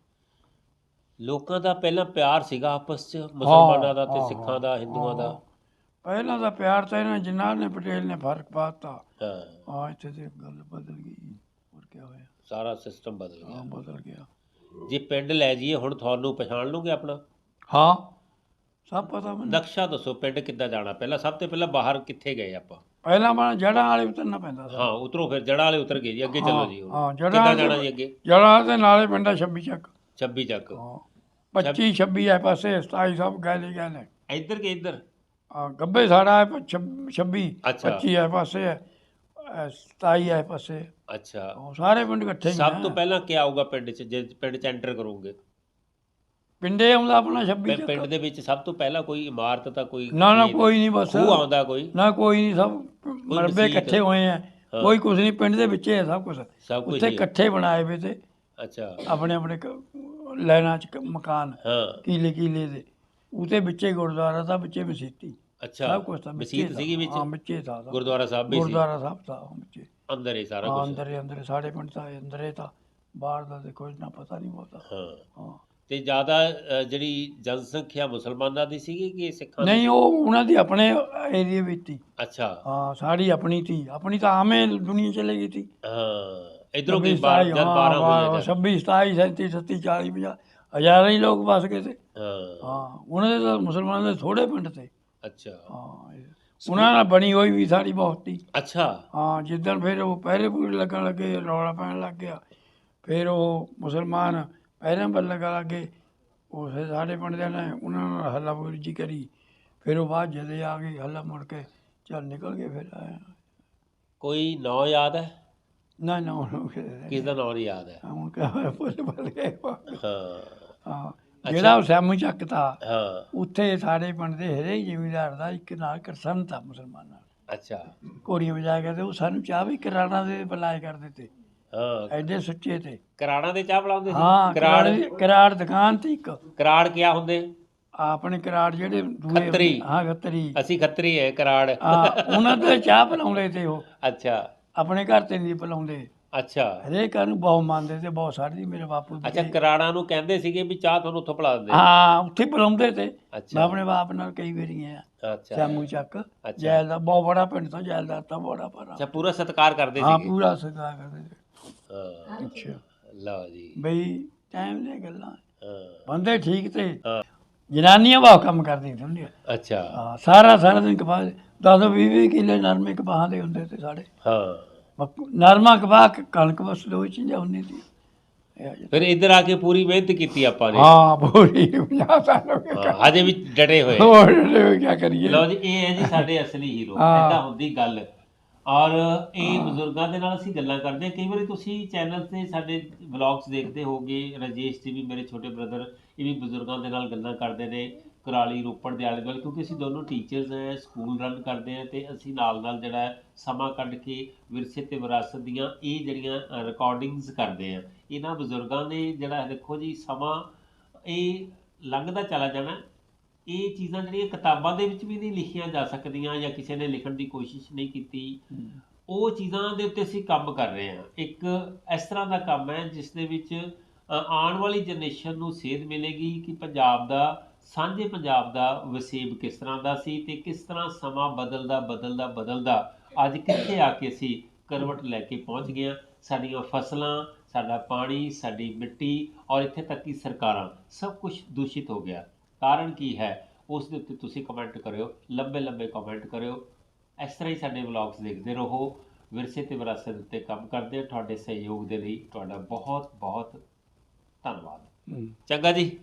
ਲੋਕਾਂ ਦਾ ਪਹਿਲਾਂ ਪਿਆਰ ਸੀਗਾ ਆਪਸ 'ਚ ਮੁਸਲਮਾਨਾਂ ਦਾ ਤੇ ਹਾਂ, ਸਿੱਖਾਂ ਦਾ ਹਿੰਦੂਆਂ ਦਾ। ਪਹਿਲਾਂ ਦਾ ਪਿਆਰ ਤਾਂ ਇਹਨਾਂ ਜਿਨ੍ਹਾਂ ਨੇ ਪਟੇਲ ਨੇ ਫ਼ਰਕ ਪਾਤਾ। ਹਾਂ। ਆ ਇੱਥੇ ਤੇ ਗੱਲ ਬਦਲ ਗਈ। ਹੋਰ ਕੀ ਹੋਇਆ? ਸਾਰਾ ਸਿਸਟਮ ਬਦਲ ਹਾਂ ਗਿਆ ਬਦਲ ਗਿਆ। ਜੇ ਪਿੰਡ ਲੈ ਜਾਈਏ ਹੁਣ ਤੁਹਾਨੂੰ ਪਛਾਣ ਲਓਗੇ ਆਪਣਾ? ਹਾਂ। ਸਭ ਪਤਾ ਮੈਨੂੰ। ਨਕਸ਼ਾ ਦੱਸੋ ਪਿੰਡ ਕਿੱਦਾਂ ਜਾਣਾ? ਪਹਿਲਾਂ ਸਭ ਤੋਂ ਪਹਿਲਾਂ ਬਾਹਰ ਕਿੱਥੇ ਗਏ ਆਪਾਂ? ਪਹਿਲਾਂ ਮੈਂ ਜੜਾਂ ਵਾਲੇ ਉਤਰਨਾ ਪੈਂਦਾ ਸੀ। ਹਾਂ ਉਤਰੋ ਫਿਰ ਜੜਾ ਵਾਲੇ ਉਤਰ ਗਏ ਜੀ ਅੱਗੇ ਚੱਲੋ ਜੀ ਹੁਣ। ਹਾਂ ਜੜਾਂ ਕਿੱਦਾਂ ਵਾਲੇ- ਜਾਣਾ ਜੀ ਅੱਗੇ? ਜੜਾਂ ਦੇ ਨਾਲੇ ਪਿੰਡਾ 26 ਚੱਕ। 26 ਚੱਕ। ਹਾਂ। 25 26 ਹੈ ਪਾਸੇ 27 ਸਭ ਗਏ ਗਏ ਨੇ ਇੱਧਰ ਕਿ ਇੱਧਰ? ਆ ਗੱਬੇ ਸਾਡਾ ਹੈ 26 ਅੱਛਾ। 25 ਹੈ ਪਾਸੇ ਹੈ ਅਹ 27 ਹੈ ਪਾਸੇ। ਅੱਛਾ। ਉਹ ਸਾਰੇ ਪਿੰਡ ਇਕੱਠੇ ਹੀ ਸਭ ਤੋਂ ਹੈ ਪਹਿਲਾਂ ਕੀ ਆਊਗਾ ਪਿੰਡ 'ਚ ਜੇ ਪਿੰਡ 'ਚ ਐਂਟਰ ਕਰੋਗੇ? ਪਿੰਡੇ ਆਉਂਦਾ ਆਪਣਾ 26 ਪਿੰ- ਚੱਕ ਪਿੰਡ ਦੇ ਵਿੱਚ ਸਭ ਤੋਂ ਪਹਿਲਾਂ ਕੋਈ ਇਮਾਰਤ ਤਾਂ ਕੋਈ ਨਾ ਨਾ ਕੋਈ ਨਹੀਂ ਬਸ। ਖੂਹ ਆਉਂਦਾ ਕੋਈ? ਨਾ ਕੋਈ ਨਹੀਂ ਸਭ ਮਰਬੇ। ਇਕੱਠੇ ਹੋਏ ਆ ਹਾਂ। ਕੋਈ ਕੁਝ ਨਹੀਂ ਪਿੰਡ ਦੇ ਵਿੱਚ ਹੀ ਹੈ ਸਭ ਕੁਝ ਸਭ ਕੁਝ ਉੱਥੇ ਹੀ ਹੈ। ਇਕੱਠੇ ਬਣਾਏ ਵੇ ਤੇ ਅੱਛਾ। ਆਪਣੇ ਆਪਣੇ ਕ- ਲਾਈਨਾਂ ਚ ਕ- ਮਕਾਨ ਹਾਂ। ਕੀਲੇ ਕੀਲੇ ਦੇ। ਉਤੇ ਵਿੱਚੇ ਗੁਰਦੁਆਰਾ ਤਾਂ ਵਿੱਚੇ ਮਸੀਤੀ। ਅੱਛਾ ਸਭ ਕੁਝ ਤਾਂ ਵਿੱਚੇ ਮਸੀਤ ਸੀਗੀ ਵਿੱਚ? ਹਾਂ ਵਿੱਚੇ ਤਾਂ ਸਭ। ਗੁਰਦੁਆਰਾ ਸਾਹਿਬ ਵੀ ਸੀ? ਗੁਰਦੁਆਰਾ ਸਾਹਿਬ ਤਾਂ ਵਿੱਚੇ। ਅੰਦਰ ਹੀ ਸਾਰਾ ਹਾਂ ਕੁਝ ਅੰਦਰ ਹੀ ਅੰਦਰ ਸਾਡੇ ਪਿੰਡ ਤਾਂ ਅੰਦਰ ਹੀ ਤਾਂ। ਬਾਹਰ ਦਾ ਤੇ ਕੁਝ ਨਾ ਪਤਾ ਨਹੀਂ ਬਹੁਤਾ। ਹਾਂ। ਹਾਂ। ਤੇ ਜ਼ਿਆਦਾ ਅ, ਜਿਹੜੀ ਜਨਸੰਖਿਆ ਮੁਸਲਮਾਨਾਂ ਦੀ ਸੀਗੀ ਕਿ ਸਿੱਖਾਂ ਦੀ? ਨਹੀਂ ਉਹ ਉਹਨਾਂ ਦੀ ਆਪਣੇ ਏਰੀਏ ਵਿੱਚ ਸੀ। ਅੱਛਾ। ਹਾਂ ਸਾਡੀ ਆਪਣੀ ਸੀ। ਆਪਣੀ ਤਾਂ ਆਵੇਂ ਦੁਨੀਆ ਚਲੇ ਗਈ ਸੀ। ਹਾਂ। ਇਧਰੋਂ ਕੀ 26, 12 ਜਦ 12 ਹੋ ਜਾਏ 26 27 37 37 40 50 ਹਜ਼ਾਰਾਂ ਹੀ ਲੋਕ ਵਸ ਗਏ ਤੇ ਹਾਂ। ਹਾਂ ਉਹਨਾਂ ਦੇ ਤਾਂ ਮੁਸਲਮਾਨਾਂ ਦੇ ਥੋੜੇ ਪਿੰਡ ਤੇ। ਅੱਛਾ। ਹਾਂ ਇਹ- ਉਹਨਾਂ ਨਾਲ ਬਣੀ ਹੋਈ ਵੀ ਸਾਡੀ ਬਹੁਤ। ਅੱਛਾ। ਹਾਂ ਜਿੱਦਣ ਫਿਰ ਉਹ ਪਹਿਰੇ ਪੂਰੇ ਲੱਗਣ ਲੱਗੇ ਰੌਲਾ ਪੈਣ ਲੱਗ ਗਿਆ ਫਿਰ ਉਹ ਮੁਸਲਮਾਨ ਪਹਿਲਾਂ ਬੱਲਕ ਲਾਗੇ ਉਸੇ ਸਾਡੇ ਪਿੰਡ ਦੇ ਨੇ ਉਹਨਾਂ ਨਾਲ ਹੱਲਾ ਜੀ ਕਰੀ ਫਿਰ ਉਹ ਬਾਅਦ ਜਦੇ ਆ ਗਏ ਹੱਲਾ ਮੁੜ ਕੇ ਚੱਲ ਨਿਕਲ ਗਏ ਫਿਰ ਆਏ। ਕੋਈ ਨਾਂ ਯਾਦ ਹੈ? ਨਾ ਨਾ ਉਹਨੂੰ ਕਿਤੇ ਕਿਸ ਦਾ ਨਾਂ ਨਹੀਂ ਯਾਦ ਹੈ। ਹੁਣ ਕਹਾਂ ਬੋਲ ਬੋਲ ਗਏ ਹਾਂ। ਹਾਂ ਜਿਹੜਾ ਉਹ ਸੈਮੂ ਚੱਕ ਤਾ ਹਾਂ। ਉੱਥੇ ਸਾਡੇ ਪਿੰਡ ਦੇ ਹਰੇਕ ਜ਼ਿਮੀਂਦਾਰ ਦਾ ਇੱਕ ਨਾਲ ਕਰਸਨ ਤਾ ਮੁਸਲਮਾਨਾਂ ਅੱਛਾ। ਕੋੜੀਆਂ ਵਜਾ ਕੇ ਤੇ ਉਹ ਸਾਨੂੰ ਚਾਹ ਵੀ ਕਰਾਣਾ ਦੇ ਬੁਲਾਏ ਕਰਦੇ ਤੇ। ਹਾਂ। ਐਡੇ ਸੁੱਚੇ ਤੇ। ਕਰਾੜਾਂ ਦੇ ਚਾਹ ਪਿਲਾਉਂਦੇ ਸੀ? ਹਾਂ ਕਰਾੜ ਕਰਾੜ ਦੁਕਾਨ ਤੇ ਇੱਕ। ਕਰਾੜ ਕਿਆ ਹੁੰਦੇ? ਆਪਣੇ ਕਰਾੜ ਜਿਹੜੇ ਦੂਏ ਖੱਤਰੀ। ਹਾਂ ਖੱਤਰੀ। ਅਸੀਂ ਖੱਤਰੀ ਹੈ ਕਰਾੜ। ਹਾਂ ਉਹਨਾਂ ਤੇ ਚਾਹ ਪਿਲਾਉਂਦੇ ਤੇ ਉਹ। ਅੱਛਾ। ਆਪਣੇ ਘਰ ਤੇ ਨਹੀਂ ਪਿਲਾਉਂਦੇ ਅੱਛਾ। ਹਰੇਕ ਨੂੰ ਬਹੁਤ ਮੰਨਦੇ ਤੇ ਬਹੁਤ ਸਾਡੀ ਮੇਰੇ ਬਾਪੂ ਦੀ ਅੱਛਾ ਕਰਾੜਾਂ ਨੂੰ ਕਹਿੰਦੇ ਸੀਗੇ ਵੀ ਚਾਹ ਤੁਹਾਨੂੰ ਉੱਥੋਂ ਪਿਲਾ ਦਿੰਦੇ। ਹਾਂ ਉੱਥੇ ਪਿਲਾਉਂਦੇ ਤੇ। ਮੈਂ ਅੱਛਾ ਆਪਣੇ ਬਾਪ ਨਾਲ ਕਈ ਵਾਰੀ ਗਿਆ ਅੱਛਾ। ਸੈਮੂ ਚੱਕ। ਅੱਛਾ। ਜੈਲ ਦਾ ਬਹੁਤ ਬੜਾ ਪਿੰਡ ਤੋਂ ਜੈਲ ਦਾ ਤਾਂ ਬੜਾ ਪਰ ਅੱਛਾ ਪੂਰਾ ਸਤਿਕਾਰ ਕਰਦੇ ਹਾਂ ਸੀਗੇ। ਪੂਰਾ ਸਗਾ ਕਰਦੇ ਤੇ। ਹਾਂ। ਅੱਛਾ। ਲਓ ਜੀ। ਬਈ ਟਾਈਮ ਦੀਆਂ ਗੱਲਾਂ। ਹਾਂ। ਬੰਦੇ ਠੀਕ ਤੇ। ਹਾਂ। ਜਨਾਨੀਆਂ ਬਹੁਤ ਕੰਮ ਕਰਦੀਆਂ ਸਮਝਿਆ? ਅੱਛਾ। ਹਾਂ ਸਾਰਾ ਸਾਰਾ ਦਿਨ ਕਪਾਹ 10 20 20 ਕਿੱਲੇ ਨਰਮੇ ਕਪਾਹ ਦੇ ਹੁੰਦੇ ਤੇ ਸਾਡੇ। ਹਾਂ। ਨਰਮਾ ਕਪਾਹ ਕ- ਕਣਕ ਬਸ ਦੋ ਚੀਜ਼ਾਂ ਹੁੰਦੀਆਂ ਸੀ। ਇਹ ਆ ਜੀ। ਫਿਰ ਇੱਧਰ ਆ ਕੇ ਪੂਰੀ ਮਿਹਨਤ ਕੀਤੀ ਆਪਾਂ ਨੇ। ਹਾਂ ਪੂਰੀ 50 ਸਾਲ ਹੋ ਗਏ। ਹਾਂ, ਹਜੇ ਵੀ ਡਟੇ ਹੋਏ। ਹੋਰ ਕੀ ਕਰੀਏ। ਲਓ ਜੀ ਇਹ ਹੈ ਜੀ ਸਾਡੇ ਅਸਲੀ ਹੀਰੋ ਹਾਂ। ਐਦਾਂ ਹੁੰਦੀ ਗੱਲ। ਔਰ ਇਹ ਬਜ਼ੁਰਗਾਂ ਦੇ ਨਾਲ ਅਸੀਂ ਗੱਲਾਂ ਕਰਦੇ ਹਾਂ। ਕਈ ਵਾਰੀ ਤੁਸੀਂ ਚੈਨਲ ਤੇ ਸਾਡੇ ਵਲੌਗਸ ਦੇਖਦੇ ਹੋਗੇ ਰਾਜੇਸ਼ ਜੀ ਵੀ ਮੇਰੇ ਛੋਟੇ ਬ੍ਰਦਰ ਇਹ ਵੀ ਬਜ਼ੁਰਗਾਂ ਦੇ ਨਾਲ ਗੱਲਾਂ ਕਰਦੇ ਨੇ। ਕੁਰਾਲੀ ਰੋਪੜ ਦੇ ਆਲੇ ਦੁਆਲੇ ਕਿਉਂਕਿ ਅਸੀਂ ਦੋਨੋਂ ਟੀਚਰਸ ਹੈ ਸਕੂਲ ਰਨ ਕਰਦੇ ਹਾਂ ਤੇ ਅਸੀਂ ਨਾਲ ਨਾਲ ਜਿਹੜਾ ਹੈ ਸਮਾਂ ਕੱਢ ਕੇ ਵਿਰਸੇ ਤੇ ਵਿਰਾਸਤ ਦੀਆਂ ਇਹ ਜਿਹੜੀਆਂ ਰਿਕਾਰਡਿੰਗਸ ਕਰਦੇ ਹਾਂ। ਇਹਨਾਂ ਬਜ਼ੁਰਗਾਂ ਨੇ ਜਿਹੜਾ ਦੇਖੋ ਜੀ ਸਮਾਂ ਇਹ ਲੰਘਦਾ ਚਲਾ ਜਾਣਾ। ਇਹ ਚੀਜ਼ਾਂ ਜਿਹੜੀਆਂ ਕਿਤਾਬਾਂ ਦੇ ਵਿੱਚ ਵੀ ਨਹੀਂ ਲਿਖੀਆਂ ਜਾ ਸਕਦੀਆਂ ਜਾਂ ਕਿਸੇ ਨੇ ਲਿਖਣ ਦੀ ਕੋਸ਼ਿਸ਼ ਨਹੀਂ ਕੀਤੀ। ਉਹ ਚੀਜ਼ਾਂ ਦੇ ਉੱਤੇ ਅਸੀਂ ਕੰਮ ਕਰ ਰਹੇ ਹਾਂ। ਇੱਕ ਇਸ ਤਰ੍ਹਾਂ ਦਾ ਕੰਮ ਹੈ ਜਿਸ ਦੇ ਵਿੱਚ ਆਉਣ ਵਾਲੀ ਜਨਰੇਸ਼ਨ ਨੂੰ ਸੇਧ ਮਿਲੇਗੀ ਕਿ ਪੰਜਾਬ ਦਾ ਸਾਂਝੇ ਪੰਜਾਬ ਦਾ ਵਸੇਬ ਕਿਸ ਤਰ੍ਹਾਂ ਦਾ ਸੀ ਤੇ ਕਿਸ ਤਰ੍ਹਾਂ ਸਮਾਂ ਬਦਲਦਾ ਬਦਲਦਾ ਬਦਲਦਾ ਅੱਜ ਕਿੱਥੇ ਆ ਕੇ ਅਸੀਂ ਕਰਵਟ ਲੈ ਕੇ ਪਹੁੰਚ ਹਾਂ? ਸਾਡੀਆਂ ਫਸਲਾਂ ਸਾਡਾ ਪਾਣੀ ਸਾਡੀ ਮਿੱਟੀ ਔਰ ਇੱਥੇ ਤੱਕ ਕਿ ਸਰਕਾਰਾਂ ਸਭ ਕੁਝ ਦੂਸ਼ਿਤ ਹੋ ਗਿਆ। ਕਾਰਨ ਕੀ ਹੈ? ਉਸ ਦੇ ਉੱਤੇ ਤੁਸੀਂ ਕਮੈਂਟ ਕਰਿਓ ਲੰਬੇ ਲੰਬੇ ਕਮੈਂਟ ਕਰਿਓ। ਇਸ ਤਰ੍ਹਾਂ ਹੀ ਸਾਡੇ ਵਲੌਗਸ ਦੇਖਦੇ ਰਹੋ। ਵਿਰਸੇ ਤੇ ਵਿਰਾਸਤ ਉੱਤੇ ਕੰਮ ਕਰਦੇ ਤੁਹਾਡੇ ਸਹਿਯੋਗ ਦੇ ਲਈ ਤੁਹਾਡਾ ਬਹੁਤ ਬਹੁਤ ਧੰਨਵਾਦ। ਚੰਗਾ ਜੀ।